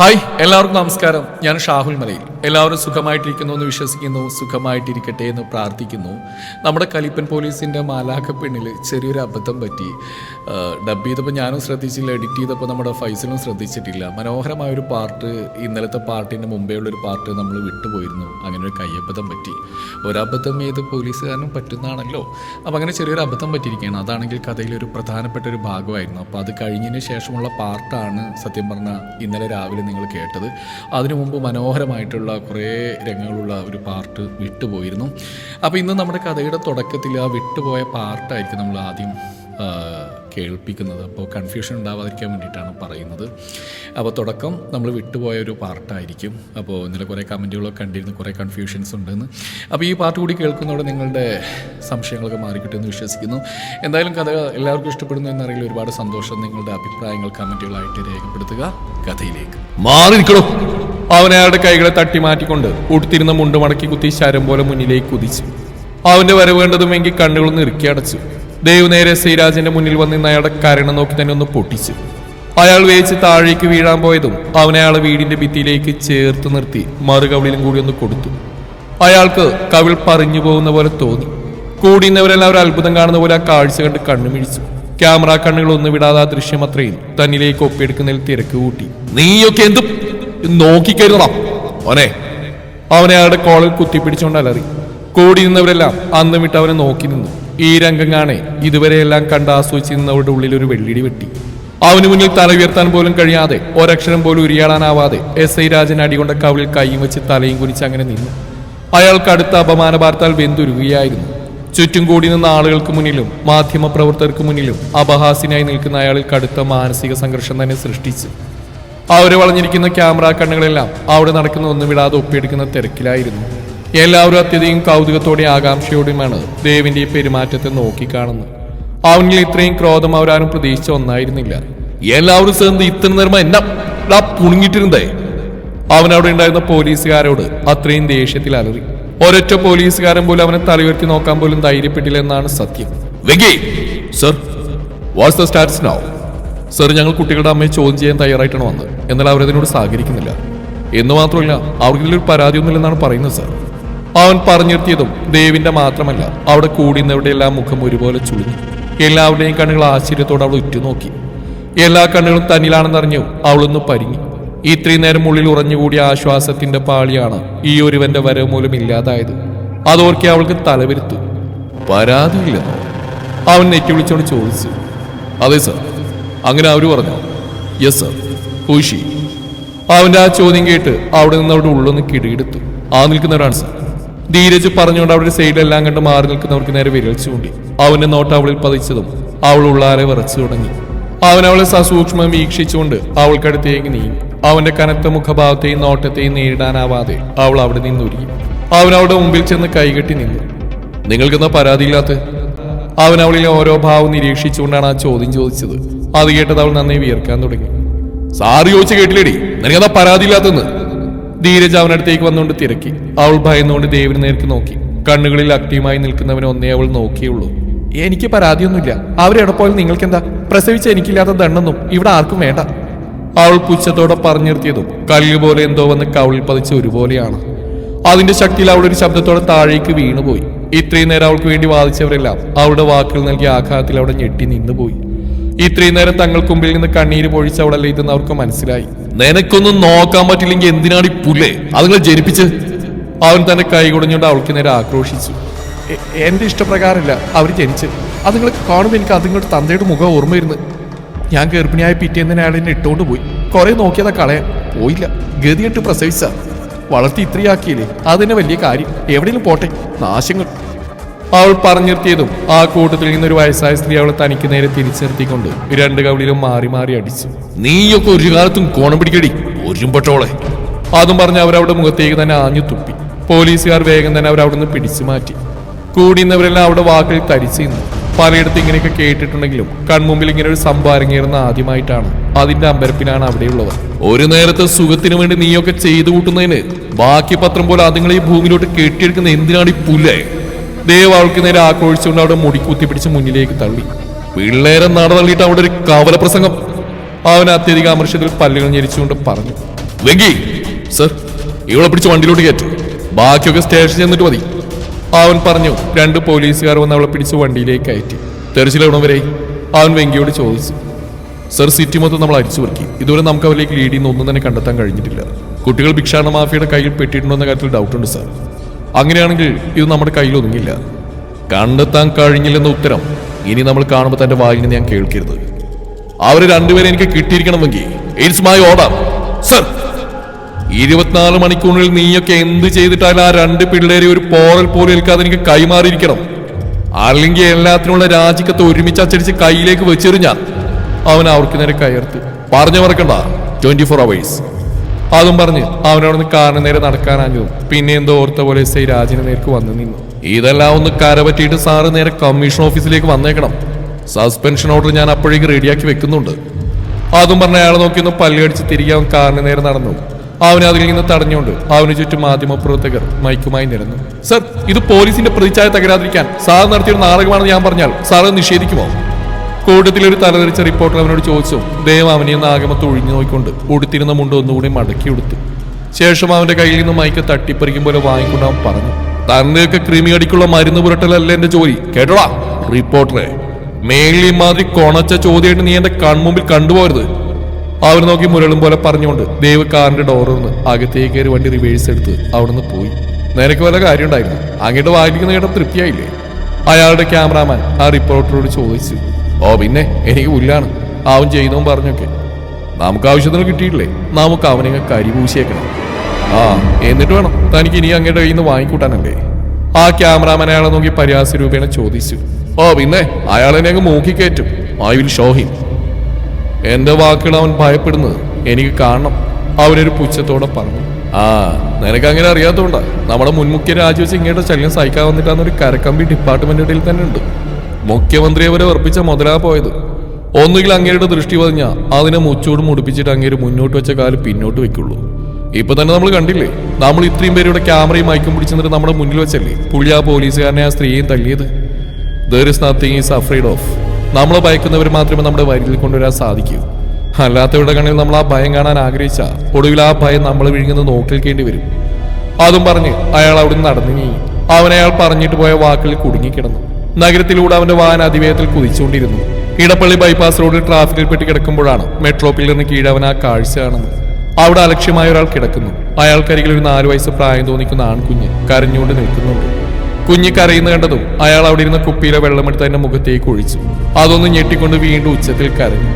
Hi എല്ലാവർക്കും നമസ്കാരം. ഞാൻ ഷാഹുൽ മലയിൽ. എല്ലാവരും സുഖമായിട്ടിരിക്കുന്നു എന്ന് വിശ്വസിക്കുന്നു സുഖമായിട്ടിരിക്കട്ടെ എന്ന് പ്രാർത്ഥിക്കുന്നു. നമ്മുടെ കലിപ്പൻ പോലീസിന്റെ മാലാഖ പെണ്ണിൽ ചെറിയൊരു അബദ്ധം പറ്റി. ഡബ് ചെയ്തപ്പോൾ ഞാനും ശ്രദ്ധിച്ചില്ല എഡിറ്റ് ചെയ്തപ്പോൾ നമ്മുടെ ഫൈസലും ശ്രദ്ധിച്ചിട്ടില്ല. മനോഹരമായ ഒരു പാർട്ട് ഇന്നലത്തെ പാർട്ടിന്റെ മുമ്പേ ഉള്ളൊരു പാർട്ട് നമ്മൾ വിട്ടുപോയിരുന്നു. അങ്ങനെ ഒരു കയ്യബദ്ധം പറ്റി. ഒരബദ്ധം ഏത് പോലീസുകാരനും പറ്റുന്നതാണല്ലോ. അപ്പോൾ അങ്ങനെ ചെറിയൊരു അബദ്ധം പറ്റിയിരിക്കുകയാണ്. അതാണെങ്കിൽ കഥയിലെ ഒരു പ്രധാനപ്പെട്ട ഒരു ഭാഗമായിരുന്നു. അപ്പോൾ അത് കഴിഞ്ഞതിന് ശേഷമുള്ള പാർട്ടാണ് സത്യം പറഞ്ഞാൽ ഇന്നലെ രാവിലെ നിങ്ങൾ കേട്ടത്. അതിനു മുമ്പ് മനോഹരമായിട്ടുള്ള കുറേ രംഗങ്ങളുള്ള ഒരു പാർട്ട് വിട്ടുപോയിരുന്നു. അപ്പോൾ ഇന്ന് നമ്മുടെ കഥയുടെ തുടക്കത്തിൽ ആ വിട്ടുപോയ പാർട്ടായിരിക്കും നമ്മൾ ആദ്യം കേൾപ്പിക്കുന്നത്. അപ്പോൾ കൺഫ്യൂഷൻ ഉണ്ടാവാതിരിക്കാൻ വേണ്ടിയിട്ടാണ് പറയുന്നത്. അപ്പോൾ തുടക്കം നമ്മൾ വിട്ടുപോയ ഒരു പാർട്ടായിരിക്കും. അപ്പോൾ ഇന്നലെ കുറേ കമന്റുകളൊക്കെ കണ്ടിരുന്നു കുറേ കൺഫ്യൂഷൻസ് ഉണ്ടെന്ന്. അപ്പോൾ ഈ പാർട്ട് കൂടി കേൾക്കുന്നതോടെ നിങ്ങളുടെ സംശയങ്ങളൊക്കെ മാറിക്കിട്ടുമെന്ന് വിശ്വസിക്കുന്നു. എന്തായാലും കഥ എല്ലാവർക്കും ഇഷ്ടപ്പെടുന്നു എന്നറിയില്ല. ഒരുപാട് സന്തോഷം നിങ്ങളുടെ അഭിപ്രായങ്ങൾ കമന്റുകളായിട്ട് രേഖപ്പെടുത്തുക. കഥയിലേക്ക്. മാറി നിൽക്കണോ അവൻ അയാളുടെ കൈകളെ തട്ടി മാറ്റിക്കൊണ്ട് ഉടുത്തിരുന്ന മുണ്ട് മടക്കി കുത്തി ശരം പോലെ മുന്നിലേക്ക് കുതിച്ചു. അവന്റെ വരവേണ്ടതുമെങ്കിൽ വേണ്ടതുമെങ്കിൽ കണ്ണുകളൊന്ന് ഇറുക്കി അടച്ചു. ദേവ് നേരെ ശ്രീരാജിന്റെ മുന്നിൽ വന്ന് നിന്ന് അയാളുടെ കരണം നോക്കി തന്നെ ഒന്ന് പൊട്ടിച്ചു. അയാൾ വേച്ച് താഴേക്ക് വീഴാൻ പോയതും അവനെ അയാൾ വീടിന്റെ ഭിത്തിയിലേക്ക് ചേർത്ത് നിർത്തി മറുകവിളിലും കൂടി ഒന്ന് കൊടുത്തു. അയാൾക്ക് കവിൾ പറഞ്ഞു പോകുന്ന പോലെ തോന്നി. കൂടിയുന്നവരെല്ലാം ഒരു അത്ഭുതം കാണുന്ന പോലെ ആ കാഴ്ച കണ്ട് കണ്ണുമിഴിച്ചു ക്യാമറ കണ്ണുകൾ ഒന്നും വിടാതെ ആ ദൃശ്യം അത്രയും തന്നിലേക്ക് ഒപ്പിയെടുക്കുന്നതിൽ തിരക്ക് കൂട്ടി. നീയൊക്കെ എന്ത്? നോക്കിക്കരുതടാ ഓനെ അവനെ അയാളുടെ കോളിൽ കുത്തിപ്പിടിച്ചുകൊണ്ട് അലറി. കൂടി നിന്നവരെല്ലാം അന്ന് വിട്ട് അവനെ നോക്കി നിന്നു. ഈ രംഗം കാണെ ഇതുവരെയെല്ലാം കണ്ട് ആസ്വദിച്ചിരുന്നവരുടെ ഉള്ളിൽ ഒരു വെള്ളിടി വെട്ടി. അവന് മുന്നിൽ തല ഉയർത്താൻ പോലും കഴിയാതെ ഒരക്ഷരം പോലും ഉരിയാടാനാവാതെ എസ് ഐ രാജൻ അടികൊണ്ട കവിളിൽ കൈയും വെച്ച് തലയും കുനിച്ച് അങ്ങനെ നിന്നു. അയാൾക്ക് അടുത്ത അപമാന വാർത്താൽ വെന്തുരുകയായിരുന്നു. ചുറ്റും കൂടി നിന്ന ആളുകൾക്ക് മുന്നിലും മാധ്യമ പ്രവർത്തകർക്ക് മുന്നിലും അപഹാസിനായി നിൽക്കുന്ന അയാളിൽ കടുത്ത മാനസിക സംഘർഷം തന്നെ സൃഷ്ടിച്ചു. അവരെ വളഞ്ഞിരിക്കുന്ന ക്യാമറ കണ്ണുകളെല്ലാം അവിടെ നടക്കുന്ന ഒന്നും വിടാതെ ഒപ്പിയെടുക്കുന്ന തിരക്കിലായിരുന്നു. എല്ലാവരും അത്യധികം കൗതുകത്തോടെ ആകാംക്ഷയോടെയുമാണ് ദേവിന്റെ പെരുമാറ്റത്തെ നോക്കിക്കാണുന്നത്. അവനിൽ ഇത്രയും ക്രോധം അവരാരും പ്രതീക്ഷിച്ച ഒന്നായിരുന്നില്ല. എല്ലാവരും ചേർന്ന് ഇത്ര നേരം എന്നാ പുണുങ്ങിട്ടിരുന്നേ അവൻ അവിടെ ഉണ്ടായിരുന്ന പോലീസുകാരോട് അത്രയും ദേഷ്യത്തിൽ അലറി. ഒരൊറ്റ പോലീസുകാരൻ പോലും അവനെ തലയുയർത്തി നോക്കാൻ പോലും ധൈര്യപ്പെട്ടില്ല എന്നാണ് സത്യം. Sir what's the status now sir ഞങ്ങൾ കുട്ടികളുടെ അമ്മയെ ചോദ്യം ചെയ്യാൻ തയ്യാറായിട്ടാണ് വന്നത്. എന്നാൽ അവരതിനോട് സഹകരിക്കുന്നില്ല. എന്ന് മാത്രമല്ല അവർക്കിതിലൊരു പരാതിയൊന്നുമില്ലെന്നാണ് പറയുന്നത് സർ. അവൻ പറഞ്ഞിരുത്തിയതും ദേവിന്റെ മാത്രമല്ല. അവിടെ കൂടുന്നവരുടെ എല്ലാം മുഖം ഒരുപോലെ ചുളിഞ്ഞു. എല്ലാവരുടെയും കണ്ണുകൾ ആശ്ചര്യത്തോടെ അവൾ ഉറ്റുനോക്കി. എല്ലാ കണ്ണുകളും തന്നിലാണെന്നറിഞ്ഞു അവളൊന്ന് പരിങ്ങി. ഇത്രയും നേരം ഉള്ളിൽ ഉറഞ്ഞുകൂടിയ ആശ്വാസത്തിന്റെ പാളിയാണ് ഈ ഒരുവന്റെ വരവ് മൂലം ഇല്ലാതായത്. അതോർക്കെ അവൾക്ക് തലവിരുത്തു. പരാതിയില്ലെന്നോ അവൻ നെറ്റി വിളിച്ചോണ്ട് ചോദിച്ചു. അതെ സർ. അങ്ങനെ അവർ പറഞ്ഞു. യെസ് സർ ഊഷി അവന്റെ ആ ചോദ്യം കേട്ട് അവിടെ നിന്ന് അവിടെ ഉള്ളൊന്ന് കിടിയെടുത്തു ആ നിൽക്കുന്നവരാണ് സർ. ധീരജ് പറഞ്ഞുകൊണ്ട് അവരുടെ സൈഡിലെല്ലാം കണ്ട് മാറി നിൽക്കുന്നവർക്ക് നേരെ വിരൽ ചൂണ്ടി. അവന്റെ നോട്ട് അവളിൽ പതിച്ചതും അവൾ ഉള്ളാരെ വിറച്ചു തുടങ്ങി. അവൻ അവളെ സസൂക്ഷ്മം വീക്ഷിച്ചുകൊണ്ട് അവൾക്കടുത്തേക്ക് നീങ്ങി. അവന്റെ കനത്ത മുഖഭാവത്തെയും നോട്ടത്തെയും നേരിടാനാവാതെ അവൾ അവിടെ നിന്നൊരുങ്ങി. അവൻ അവളുടെ മുമ്പിൽ ചെന്ന് കൈകെട്ടി നിന്നു. നിങ്ങൾക്കെന്നാ പരാതിയില്ലാത്ത? അവൻ അവളിലെ ഓരോ ഭാവം നിരീക്ഷിച്ചുകൊണ്ടാണ് ആ ചോദ്യം ചോദിച്ചത്. അത് കേട്ടത് അവൾ നന്നായി വിയർക്കാൻ തുടങ്ങി. സാറ് ചോദിച്ചു കേട്ടില്ലേടി. നിനക്കെന്താ പരാതിയില്ലാത്തെന്ന് ധീരജ് അവനടുത്തേക്ക് വന്നുകൊണ്ട് തിരക്കി. അവൾ ഭയന്നുകൊണ്ട് ദേവിന് നേർക്ക് നോക്കി. കണ്ണുകളിൽ അക്തിയുമായി നിൽക്കുന്നവനെ ഒന്നേ അവൾ നോക്കിയുള്ളൂ. എനിക്ക് പരാതിയൊന്നുമില്ല. അവരെവിടെ പോയാലും നിങ്ങൾക്കെന്താ? പ്രസവിച്ച എനിക്കില്ലാത്ത ദണ്ണെന്നും ഇവിടെ ആർക്കും വേണ്ട. അവൾ പുച്ഛത്തോടെ പറഞ്ഞു നിർത്തിയതും കല്ല് പോലെ എന്തോ വന്ന് കവിളിൽ പതിച്ച ഒരുപോലെയാണ്. അതിന്റെ ശക്തിയിൽ അവൾ ഒരു ശബ്ദത്തോടെ താഴേക്ക് വീണുപോയി. ഇത്രയും നേരം അവൾക്ക് വേണ്ടി വാദിച്ചവരെല്ലാം അവളുടെ വാക്കുകൾ നൽകിയ ആഘാതത്തിൽ അവിടെ ഞെട്ടി നിന്നുപോയി. ഇത്രയും നേരം തങ്ങൾക്ക് മുമ്പിൽ നിന്ന് കണ്ണീര് പൊഴിച്ചവളല്ലേ ഇതെന്ന് അവർക്ക് മനസ്സിലായി. നിനക്കൊന്നും നോക്കാൻ പറ്റില്ലെങ്കിൽ എന്തിനാണ് ഈ പുല്ലേ? അതുങ്ങൾ ജനിപ്പിച്ച് അവൻ തന്റെ കൈ കുടഞ്ഞുകൊണ്ട് അവൾക്ക് നേരെ ആക്രോശിച്ചു. "എ- എന്റെ ഇഷ്ടപ്രകാരമില്ല അവർ ജനിച്ച്. അതുങ്ങൾ കാണുമ്പോൾ എനിക്ക് അതുങ്ങളുടെ തന്തയുടെ മുഖം ഓർമ്മ വരുന്നു ഞാൻ ഗർഭിണിയായ പിറ്റേന്ന് അയാൾ എന്നെ ഇട്ടുകൊണ്ട് പോയി. കുറെ നോക്കിയതാ കളയാൻ. പോയില്ല. ഗതിയിട്ട് പ്രസവിച്ച. വളർത്തി ഇത്രയാക്കിയില്ലേ? അതിനെ വലിയ കാര്യം. എവിടെയെങ്കിലും പോട്ടെ. നാശങ്ങൾ. അവൾ പറഞ്ഞിർത്തിയതും ആ കൂട്ടത്തിൽ നിന്നൊരു വയസ്സായ സ്ത്രീ അവളെ തനിക്ക് നേരെ തിരിച്ചെത്തിക്കൊണ്ട് രണ്ട് കവിളിലും മാറി മാറി അടിച്ചു. നീയൊക്കെ ഒരു കാലത്തും കോണം പിടിക്കടി ഒരുമ്പട്ടോളെ അതും പറഞ്ഞ് അവരവിടെ മുഖത്തേക്ക് തന്നെ ആഞ്ഞു തുപ്പി. പോലീസുകാർ വേഗം തന്നെ അവരവിടുന്ന് പിടിച്ചു മാറ്റി. കൂടിയുന്നവരെല്ലാം അവിടെ വാക്കിൽ തരിച്ചു നിന്നു. പലയിടത്ത് ഇങ്ങനെയൊക്കെ കേട്ടിട്ടുണ്ടെങ്കിലും കൺമുമ്പിൽ ഇങ്ങനെ ഒരു സംഭവം അരങ്ങേറുന്ന ആദ്യമായിട്ടാണ് അതിന്റെ അമ്പരപ്പിനാണ് അവിടെയുള്ളവർ ഒരു നേരത്തെ സുഖത്തിന് വേണ്ടി നീയൊക്കെ ചെയ്തു കൂട്ടുന്നതിന് ബാക്കി പത്രം പോലെ അതുങ്ങൾ ഈ ഭൂമിയിലോട്ട് കെട്ടിയെടുക്കുന്ന എന്തിനാണ് ഈ പുല്ലേ? ദേവ് അവൾക്ക് നേരെ ആക്രോശിച്ചുകൊണ്ട് അവിടെ മുടിക്കുത്തി പിടിച്ച് മുന്നിലേക്ക് തള്ളി. പിള്ളേരെ നട തള്ളിയിട്ട് അവിടെ ഒരു കവല പ്രസംഗം. അവൻ അത്യധിക അമർഷത്തിൽ പല്ലുകൾ ഞെരിച്ചുകൊണ്ട് പറഞ്ഞു വെങ്കി സർ ഇവളെ പിടിച്ച് വണ്ടിയിലോട്ട് കയറ്റും. ബാക്കിയൊക്കെ സ്റ്റേഷനിൽ ചെന്നിട്ട് മതി. അവൻ പറഞ്ഞു രണ്ട് പോലീസുകാർ വന്ന് അവളെ പിടിച്ച് വണ്ടിയിലേക്ക് കയറ്റി. തെരച്ചിലെവിടം വരെ അവൻ വെങ്കിയോട് ചോദിച്ചു സർ സിറ്റി മൊത്തം നമ്മൾ അരിച്ചു വർക്കി ഇതുവരെ നമുക്ക് അവരിലേക്ക് ലീഡ് ഒന്നും തന്നെ കണ്ടെത്താൻ കഴിഞ്ഞിട്ടില്ല. കുട്ടികൾ ഭിക്ഷാണ മാഫിയുടെ കയ്യിൽ പെട്ടിട്ടുണ്ടോ എന്ന കാര്യത്തിൽ ഡൗട്ടുണ്ട് സാർ. അങ്ങനെയാണെങ്കിൽ ഇത് നമ്മുടെ കയ്യിൽ ഒതുങ്ങില്ല. കണ്ടെത്താൻ കഴിഞ്ഞില്ലെന്ന ഉത്തരം ഇനി നമ്മൾ കാണുമ്പോൾ തന്റെ വായിൽ നിന്ന് ഞാൻ കേൾക്കരുത്. അവർ രണ്ടുപേരെ എനിക്ക് കിട്ടിയിരിക്കണമെങ്കിൽ ഇറ്റ്സ് മൈ ഓർഡർ സർ ഇരുപത്തിനാല് മണിക്കൂറിൽ നീയൊക്കെ എന്ത് ചെയ്തിട്ടാലും ആ രണ്ട് പിള്ളേരെ ഒരു പോറൽ പോലും ഏൽക്കാതെ എനിക്ക് കൈമാറിയിരിക്കണം. അല്ലെങ്കിൽ എല്ലാത്തിനുള്ള രാജിക്കത്ത് ഒരുമിച്ച് അച്ചടിച്ച് കയ്യിലേക്ക് വെച്ചെറിഞ്ഞ അവൻ അവർക്ക് നേരെ കയർത്ത് പറഞ്ഞു മറക്കണ്ട. ട്വന്റി ഫോർ അവേഴ്സ് അതും പറഞ്ഞ് അവനവിടുന്ന് കാറിന് നേരെ നടക്കാനാഞ്ഞു പിന്നെ എന്തോ ഓർത്ത പോലെ എസ് ഐ രാജിന് നേർക്ക് വന്നു നിന്നു. ഇതെല്ലാം ഒന്ന് കരപറ്റിയിട്ട് സാറ് നേരെ കമ്മീഷൻ ഓഫീസിലേക്ക് വന്നേക്കണം. സസ്പെൻഷൻ ഓർഡർ ഞാൻ അപ്പോഴേക്ക് റെഡിയാക്കി വെക്കുന്നുണ്ട്. അതും പറഞ്ഞ അയാളെ നോക്കി ഒന്ന് പല്ലുകടിച്ച് തിരികെ അവൻ കാറിന് നേരെ നടന്നു. അവനെ അതിൽ നിന്ന് തടഞ്ഞുകൊണ്ട് അവന് ചുറ്റും മാധ്യമ പ്രവർത്തകർ മൈക്കുമായി നിരന്നു. സർ ഇത് പോലീസിന്റെ പ്രതിച്ഛായ തകരാതിരിക്കാൻ സാർ നടത്തിയൊരു നാടകമാണെന്ന് ഞാൻ പറഞ്ഞാൽ സാർ നിഷേധിക്കുമോ? കൂട്ടത്തിൽ ഒരു തലതെറിച്ച റിപ്പോർട്ടർ അവനോട് ചോദിച്ചു ദൈവം അവനെ ഒന്ന് ആകമത്ത് ഒഴിഞ്ഞു നോക്കിക്കൊണ്ട് ഉടുത്തിരുന്ന മുണ്ട് ഒന്നുകൂടി മടക്കി ഉടുത്തു. ശേഷം അവന്റെ കയ്യിൽ നിന്ന് മൈക്ക് തട്ടിപ്പറിക്കും പോലെ വാങ്ങിക്കൊണ്ട് അവൻ പറഞ്ഞു തന്നെയൊക്കെ കൃമി അടിക്കുള്ള മരുന്ന് പുരട്ടലല്ല എന്റെ ജോലി കേട്ടോടാ റിപ്പോർട്ടറെ. മേളിൽ മാതിരി കൊണച്ച ചോദ്യമായിട്ട് നീ എന്റെ കൺമുമ്പിൽ കണ്ടുപോകരുത്. അവർ നോക്കി മുരളും പോലെ പറഞ്ഞുകൊണ്ട് ദേവ് കാറിന്റെ ഡോറിന്ന് അകത്തേക്ക് കയറി വണ്ടി റിവേഴ്സ് എടുത്ത് അവിടുന്ന് പോയി. നിനക്ക് വല്ല കാര്യം ഉണ്ടായിരുന്നു അങ്ങോട്ട് വായിക്കുന്ന കേട്ട തൃപ്തിയായില്ലേ? അയാളുടെ ക്യാമറാമാൻ ആ റിപ്പോർട്ടറോട് ചോദിച്ചു ഓ പിന്നെ എനിക്ക് പുല്ലാണ്. അവൻ ചെയ്യുന്നവൻ പറഞ്ഞൊക്കെ. നമുക്ക് ആവശ്യത്തിന് കിട്ടിയിട്ടില്ലേ? നമുക്ക് അവനെ കരിപൂശിയേക്കണം ആ എന്നിട്ട് വേണം. തനിക്ക് ഇനി അങ്ങയുടെ കയ്യിൽ നിന്ന് വാങ്ങിക്കൂട്ടാനല്ലേ? ആ ക്യാമറാമാൻ നോക്കി പരിഹാസ രൂപേണ ചോദിച്ചു. ഓ പിന്നെ അയാളെന്നെ അങ്ങ് മൂക്കി കയറ്റും ഐ വിൽ ഷോ ഹിം. എന്റെ വാക്കുകൾ അവൻ ഭയപ്പെടുന്നത് എനിക്ക് കാണണം. അവനൊരു പുച്ഛത്തോടെ പറഞ്ഞു. ആ നിനക്ക് അങ്ങനെ അറിയാത്തോണ്ടാ. നമ്മുടെ മുൻമുഖ്യ രാജിവെച്ച് ഇങ്ങോട്ട് ശല്യം സഹിക്കാൻ വന്നിട്ടാന്നൊരു കരക്കമ്പി ഡിപ്പാർട്ട്മെന്റ് ഇടയിൽ തന്നെ ഉണ്ട്. മുഖ്യമന്ത്രിയെ വരെ ഉറപ്പിച്ച മുതലാ പോയത്. ഒന്നുകിൽ അങ്ങേരുടെ ദൃഷ്ടി പതിഞ്ഞ അതിനെ മുച്ചോട് മുടിപ്പിച്ചിട്ട് അങ്ങേര് മുന്നോട്ട് വെച്ച കാൽ പിന്നോട്ട് വെക്കുള്ളൂ. ഇപ്പൊ തന്നെ നമ്മൾ കണ്ടില്ലേ? നമ്മൾ ഇത്രയും പേരുടെ ക്യാമറയും മയക്കും പിടിച്ചെന്നിട്ട് നമ്മുടെ മുന്നിൽ വെച്ചല്ലേ? പുള്ളി ആ പോലീസുകാരനെ ആ സ്ത്രീയെയും തല്ലിയത്. There is nothing is afraid of നമ്മളെ ഭയക്കുന്നവർ മാത്രമേ നമ്മുടെ വരിയിൽ കൊണ്ടുവരാൻ സാധിക്കൂ. അല്ലാത്തവരുടെ കണ്ണിൽ നമ്മൾ ആ ഭയം കാണാൻ ആഗ്രഹിച്ച ഒടുവിൽ ആ ഭയം നമ്മൾ വിഴുങ്ങുന്ന നോക്കിൽക്കേണ്ടി വരും. അതും പറഞ്ഞ് അയാൾ അവിടെ നിന്ന് നടന്നു നീങ്ങി അവനയാൾ പറഞ്ഞിട്ട് പോയ വാക്കിൽ കുടുങ്ങിക്കിടന്നു. നഗരത്തിലൂടെ അവന്റെ വാഹന അതിവേഗത്തിൽ കുതിച്ചുകൊണ്ടിരുന്നു. ഇടപ്പള്ളി ബൈപ്പാസ് റോഡിൽ ട്രാഫിക്കിൽ പെട്ടി കിടക്കുമ്പോഴാണ് മെട്രോ പില്ലറിന് കീഴവൻ ആ കാഴ്ച കാണുന്നത്. അവിടെ അലക്ഷ്യമായ ഒരാൾ കിടക്കുന്നു. അയാൾക്കരികിൽ ഒരു നാലു വയസ്സ് പ്രായം തോന്നിക്കുന്ന ആൺകുഞ്ഞ് കരഞ്ഞുകൊണ്ട് നിൽക്കുന്നുണ്ട്. കുഞ്ഞ് കരയുന്ന കണ്ടതും അയാൾ അവിടെ ഇരുന്ന കുപ്പിയിലെ വെള്ളമെടുത്ത് അതിന്റെ മുഖത്തേക്ക് ഒഴിച്ചു. അതൊന്ന് ഞെട്ടിക്കൊണ്ട് വീണ്ടും ഉച്ചത്തിൽ കരഞ്ഞു.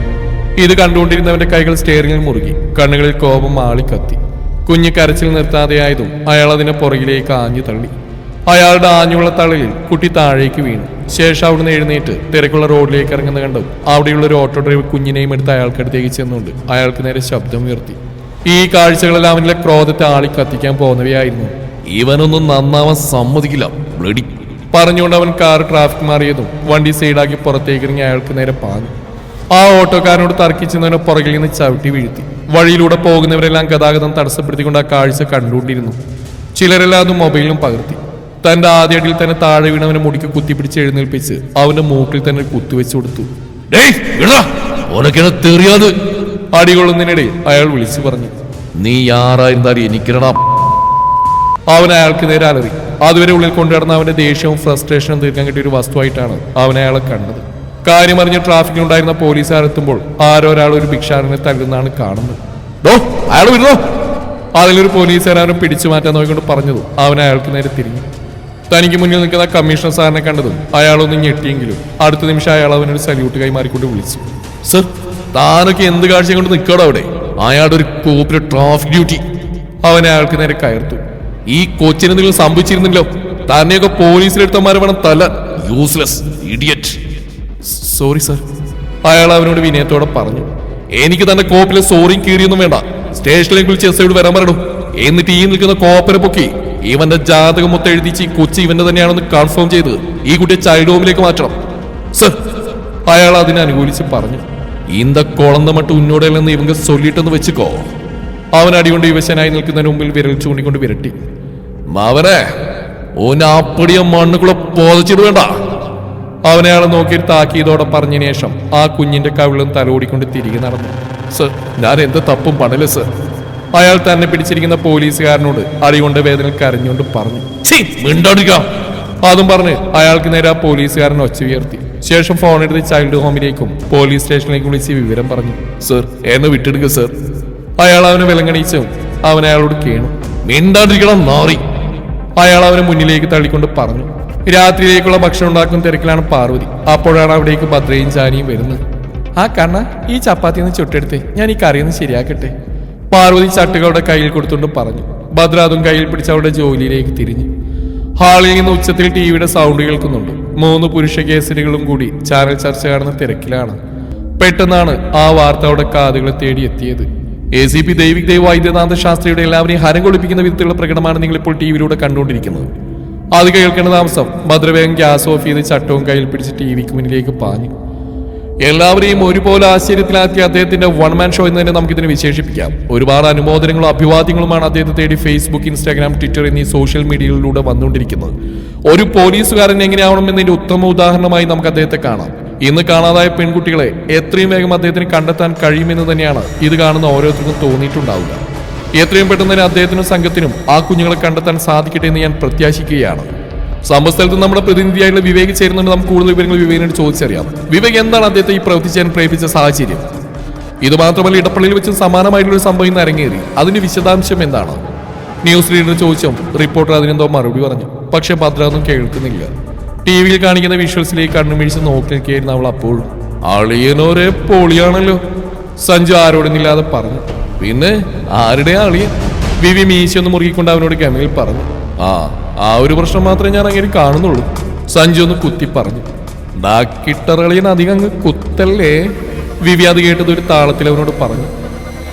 ഇത് കണ്ടുകൊണ്ടിരുന്നവന്റെ കൈകൾ സ്റ്റെയറിംഗിൽ മുറുകി. കണ്ണുകളിൽ കോപം ആളിക്കത്തി. കുഞ്ഞ് കരച്ചിൽ നിർത്താതെയായതും അയാൾ അതിനെ പുറകിലേക്ക് ആഞ്ഞു തള്ളി. അയാളുടെ ആഞ്ഞുള്ള തളയിൽ കുട്ടി താഴേക്ക് വീണു. ശേഷം അവിടുന്ന് എഴുന്നേറ്റ് തിരക്കുള്ള റോഡിലേക്ക് ഇറങ്ങുന്ന കണ്ടു അവിടെയുള്ള ഒരു ഓട്ടോ ഡ്രൈവർ കുഞ്ഞിനെയും എടുത്ത് അയാൾക്കടുത്തേക്ക് ചെന്നുകൊണ്ട് അയാൾക്ക് നേരെ ശബ്ദം ഉയർത്തി. ഈ കാഴ്ചകളെല്ലാം അവനിലെ ക്രോധത്തെ ആളി കത്തിക്കാൻ പോകുന്നവയായിരുന്നു. ഇവനൊന്നും നന്നാവാൻ സമ്മതിക്കില്ല ബ്ലഡി. പറഞ്ഞുകൊണ്ട് അവൻ കാർ ട്രാഫിക് മാറിയതും വണ്ടി സൈഡാക്കി പുറത്തേക്ക് ഇറങ്ങി അയാൾക്ക് നേരെ പാഞ്ഞു. ആ ഓട്ടോക്കാരനോട് തർക്കിച്ചെന്നവനെ പുറകിൽ നിന്ന് ചവിട്ടി വീഴ്ത്തി. വഴിയിലൂടെ പോകുന്നവരെല്ലാം ഗതാഗതം തടസ്സപ്പെടുത്തിക്കൊണ്ട് ആ കാഴ്ച കണ്ടുകൊണ്ടിരുന്നു. ചിലരെല്ലാം അത് മൊബൈലിലും പകർത്തി. തന്റെ ആദ്യ അടിയിൽ തന്നെ താഴെ വീണവനെ മുടിക്ക് കുത്തിപ്പിടിച്ച് എഴുന്നേൽപ്പിച്ച് അവന്റെ മൂക്കിൽ തന്നെ കുത്തിവെച്ച് കൊടുത്തു. തെറിയാത്. അടികൊള്ളുന്നതിനിടെ അയാൾ വിളിച്ചു പറഞ്ഞു നീ ആറായിരുന്നാലും എനിക്കിരണം അവൻ അയാൾക്ക് നേരെ അലറി. അതുവരെ ഉള്ളിൽ കൊണ്ടുവരുന്ന അവന്റെ ദേഷ്യവും ഫ്രസ്ട്രേഷനും തീർക്കാൻ കിട്ടിയ ഒരു വസ്തുവായിട്ടാണ് അവൻ അയാളെ കണ്ടത്. കാര്യം അറിഞ്ഞ് ട്രാഫിക്കിലുണ്ടായിരുന്ന ഉണ്ടായിരുന്ന എത്തുമ്പോൾ ആരോ ഒരാൾ ഒരു ഭിക്ഷാടനെ തല്ലുന്നതാണ് കാണുന്നത്. അയാൾ വരുന്നോ അതിലൊരു പോലീസുകാരും പിടിച്ചു മാറ്റാൻ നോക്കിക്കൊണ്ട് പറഞ്ഞതും അവൻ അയാൾക്ക് നേരെ തിരിഞ്ഞു. തനിക്ക് മുന്നിൽ നിൽക്കുന്ന കമ്മീഷണർ സാറിനെ കണ്ടതും അയാളൊന്നും ഞെട്ടിയെങ്കിലും അടുത്ത നിമിഷം അയാൾ അവനൊരു സല്യൂട്ട് കൈമാറിക്കൊണ്ട് വിളിച്ചു. സർ താനൊക്കെ എന്ത് കാഴ്ച കൊണ്ട് നിൽക്കടോ അവിടെ? അയാളുടെ ഒരു കോപ്പിലെ ട്രാഫിക് ഡ്യൂട്ടി അവനെ അയാൾക്ക് നേരെ കയർത്തു. ഈ കൊച്ചിന് എന്തെങ്കിലും സംഭവിച്ചിരുന്നില്ലോ? തന്നെയൊക്കെ പോലീസിലെടുത്തമാരെ വേണം തല. യൂസ്ലെസ് ഇഡിയറ്റ് സോറി സർ അയാൾ അവനോട് വിനയത്തോടെ പറഞ്ഞു. എനിക്ക് തന്നെ കോപ്പിലെ സോറിയും കീറിയൊന്നും വേണ്ട. സ്റ്റേഷനിലേക്ക് വിളിച്ച് എസ് വരാൻ പറയണം. എന്നിട്ട് ഈ നിൽക്കുന്ന കോപ്പരെ പൊക്കി ഇവന്റെ ജാതകം മൊത്തം എഴുതിച്ച് ഈ കൊച്ചു ഇവന്റെ തന്നെയാണെന്ന് കൺഫേം ചെയ്ത് ഈ കുട്ടിയെ ചൈൽഡ് ഹോമിലേക്ക് മാറ്റണം. സർ അയാൾ അതിനെ അനുകൂലിച്ച് പറഞ്ഞു ഇന്ത കൊളന്ത മട്ട് ഉന്നോടയിലെന്ന് ഇവങ്ക ചൊല്ലിട്ടെന്ന് വെച്ചുക്കോ. അവൻ അടികൊണ്ട് യുവശനായി നിൽക്കുന്നതിന് മുമ്പിൽ വിരൽ ചൂണ്ടിക്കൊണ്ട് വിരട്ടി മാവനെ ഓനാപ്പടിയ മണ്ണുകളെ മണ്ണുക്കുള്ള പോതച്ചിട്ട് വേണ്ട. അവനെ നോക്കി താക്കിയതോടെ പറഞ്ഞതിന് ശേഷം ആ കുഞ്ഞിന്റെ കവിളും തലോടിക്കൊണ്ട് തിരികെ നടന്നു. സർ ഞാൻ എന്ത് തപ്പും പണില്ല സർ. അയാൾ തന്നെ പിടിച്ചിരിക്കുന്ന പോലീസുകാരനോട് അടികൊണ്ട് വേദന കരഞ്ഞുകൊണ്ട് പറഞ്ഞു "ഛീ, മിണ്ടാതിരിക്ക." അതും പറഞ്ഞ് അയാൾക്ക് നേരെ ആ പോലീസുകാരൻ ഒച്ച ഉയർത്തി. ശേഷം ഫോൺ എടുത്ത് ചൈൽഡ് ഹോമിലേക്കും പോലീസ് സ്റ്റേഷനിലേക്കും വിളിച്ച് വിവരം പറഞ്ഞു സർ എന്നെ വിട്ടെടുക്കുക സർ. അയാൾ അവനെ വിലങ്ങണിച്ചും അവൻ അയാളോട് കേണു മിണ്ടാതിരിക്കണം നാറി. അയാൾ അവനെ മുന്നിലേക്ക് തള്ളിക്കൊണ്ട് പറഞ്ഞു രാത്രിയിലേക്കുള്ള ഭക്ഷണം ഉണ്ടാക്കുന്ന തിരക്കിലാണ് പാർവതി. അപ്പോഴാണ് അവിടേക്ക് ഭദ്രയും ചാനിയും വരുന്നത്. ആ കണ്ണ ഈ ചപ്പാത്തി ഒന്ന് ചുട്ടെടുത്തേ. ഞാൻ ഈ കറിയൊന്ന് ശരിയാക്കട്ടെ. പാർവതി ചട്ടുകളുടെ കയ്യിൽ കൊടുത്തുകൊണ്ട് പറഞ്ഞു. ഭദ്ര അതും കയ്യിൽ പിടിച്ച് അവളുടെ ജോലിയിലേക്ക് തിരിഞ്ഞു. ഹാളിൽ നിന്ന് ഉച്ചത്തിൽ ടി വിയുടെ സൗണ്ട് കേൾക്കുന്നുണ്ട്. മൂന്ന് പുരുഷ കേസരികളും കൂടി ചാനൽ ചർച്ച കാണുന്ന തിരക്കിലാണ്. പെട്ടെന്നാണ് ആ വാർത്ത അവിടെ കാതുകളെ തേടി എത്തിയത് A C P Daivik Dev Vaidyanatha ശാസ്ത്രിയുടെ എല്ലാവരെയും ഹരം കൊള്ളിപ്പിക്കുന്ന വിധത്തിലുള്ള പ്രകടനമാണ് നിങ്ങൾ ഇപ്പോൾ ടി വിയിലൂടെ കണ്ടുകൊണ്ടിരിക്കുന്നത്. അത് കേൾക്കേണ്ട താമസം ഭദ്രവേഗം ഗ്യാസ് ഓഫ് ചെയ്ത് ചട്ടവും കയ്യിൽ പിടിച്ച് ടി വിക്ക് മുന്നിലേക്ക് പാഞ്ഞു. എല്ലാവരെയും ഒരുപോലെ ആശ്ചര്യത്തിലാക്കിയ അദ്ദേഹത്തിന്റെ വൺ മാൻ ഷോ എന്ന് തന്നെ നമുക്കിതിനെ വിശേഷിപ്പിക്കാം. ഒരുപാട് അനുമോദനങ്ങളും അഭിവാദ്യങ്ങളുമാണ് അദ്ദേഹത്തെ തേടി ഫേസ്ബുക്ക് ഇൻസ്റ്റാഗ്രാം ട്വിറ്റർ എന്നീ സോഷ്യൽ മീഡിയകളിലൂടെ വന്നുകൊണ്ടിരിക്കുന്നത്. ഒരു പോലീസുകാരൻ എങ്ങനെയാവണം എന്നതിന്റെ ഉത്തമ ഉദാഹരണമായി നമുക്ക് അദ്ദേഹത്തെ കാണാം. ഇന്ന് കാണാതായ പെൺകുട്ടികളെ എത്രയും വേഗം അദ്ദേഹത്തിന് കണ്ടെത്താൻ കഴിയുമെന്ന് തന്നെയാണ് ഇത് കാണുന്ന ഓരോരുത്തർക്കും തോന്നിയിട്ടുണ്ടാവുക. എത്രയും പെട്ടെന്ന് തന്നെ അദ്ദേഹത്തിനും സംഘത്തിനും ആ കുഞ്ഞുങ്ങളെ കണ്ടെത്താൻ സാധിക്കട്ടെ എന്ന് ഞാൻ പ്രത്യാശിക്കുകയാണ്. സംഭവസ്ഥലത്ത് നമ്മുടെ പ്രതിനിധിയായുള്ള വിവേക് ചേരുന്നുണ്ട്. നമുക്ക് കൂടുതൽ വിവരങ്ങൾ വിവേകിനോട് ചോദിച്ചറിയാം. വിവേക് എന്താണ് അദ്ദേഹത്തെ ഈ പ്രവൃത്തി ചെയ്യാൻ പ്രേരിപ്പിച്ച സാഹചര്യം? ഇത് മാത്രമല്ല ഇടപ്പള്ളിയിൽ വെച്ച് സമാനമായിട്ടുള്ള ഒരു സംഭവം ഇന്ന് അരങ്ങേറി. അതിന്റെ വിശദാംശം എന്താണ്? ന്യൂസ് റീഡർ ചോദിച്ചും. റിപ്പോർട്ടർ അതിനെന്തോ മറുപടി പറഞ്ഞു. പക്ഷെ ഭദ്ര ഒന്നും കേൾക്കുന്നില്ല. ടി വിയിൽ കാണിക്കുന്ന വിഷ്വൽസിലേക്ക് കണ്ണുമിഴിച്ച് നോക്കി നിൽക്കുകയായിരുന്നു അവൾ അപ്പോഴും. അളിയനോരെ പൊളിയാണല്ലോ. സഞ്ജു ആരോടുന്നില്ലാതെ പറഞ്ഞു. പിന്നെ ആരുടെ അളിയൻ? വിവി മീശയൊന്ന് മുറുകിക്കൊണ്ട് അവനോട് ഗമയിൽ പറഞ്ഞു. ആ ആ ഒരു പ്രശ്നം മാത്രമേ ഞാൻ അങ്ങനെ കാണുന്നുള്ളൂ. സഞ്ജു ഒന്ന് കുത്തി പറഞ്ഞു. ഡാക്കിട്ടറളിയൻ അധികം അങ്ങ് കുത്തല്ലേ? വിവി അത് കേട്ടത് ഒരു താളത്തിൽ അവനോട് പറഞ്ഞു.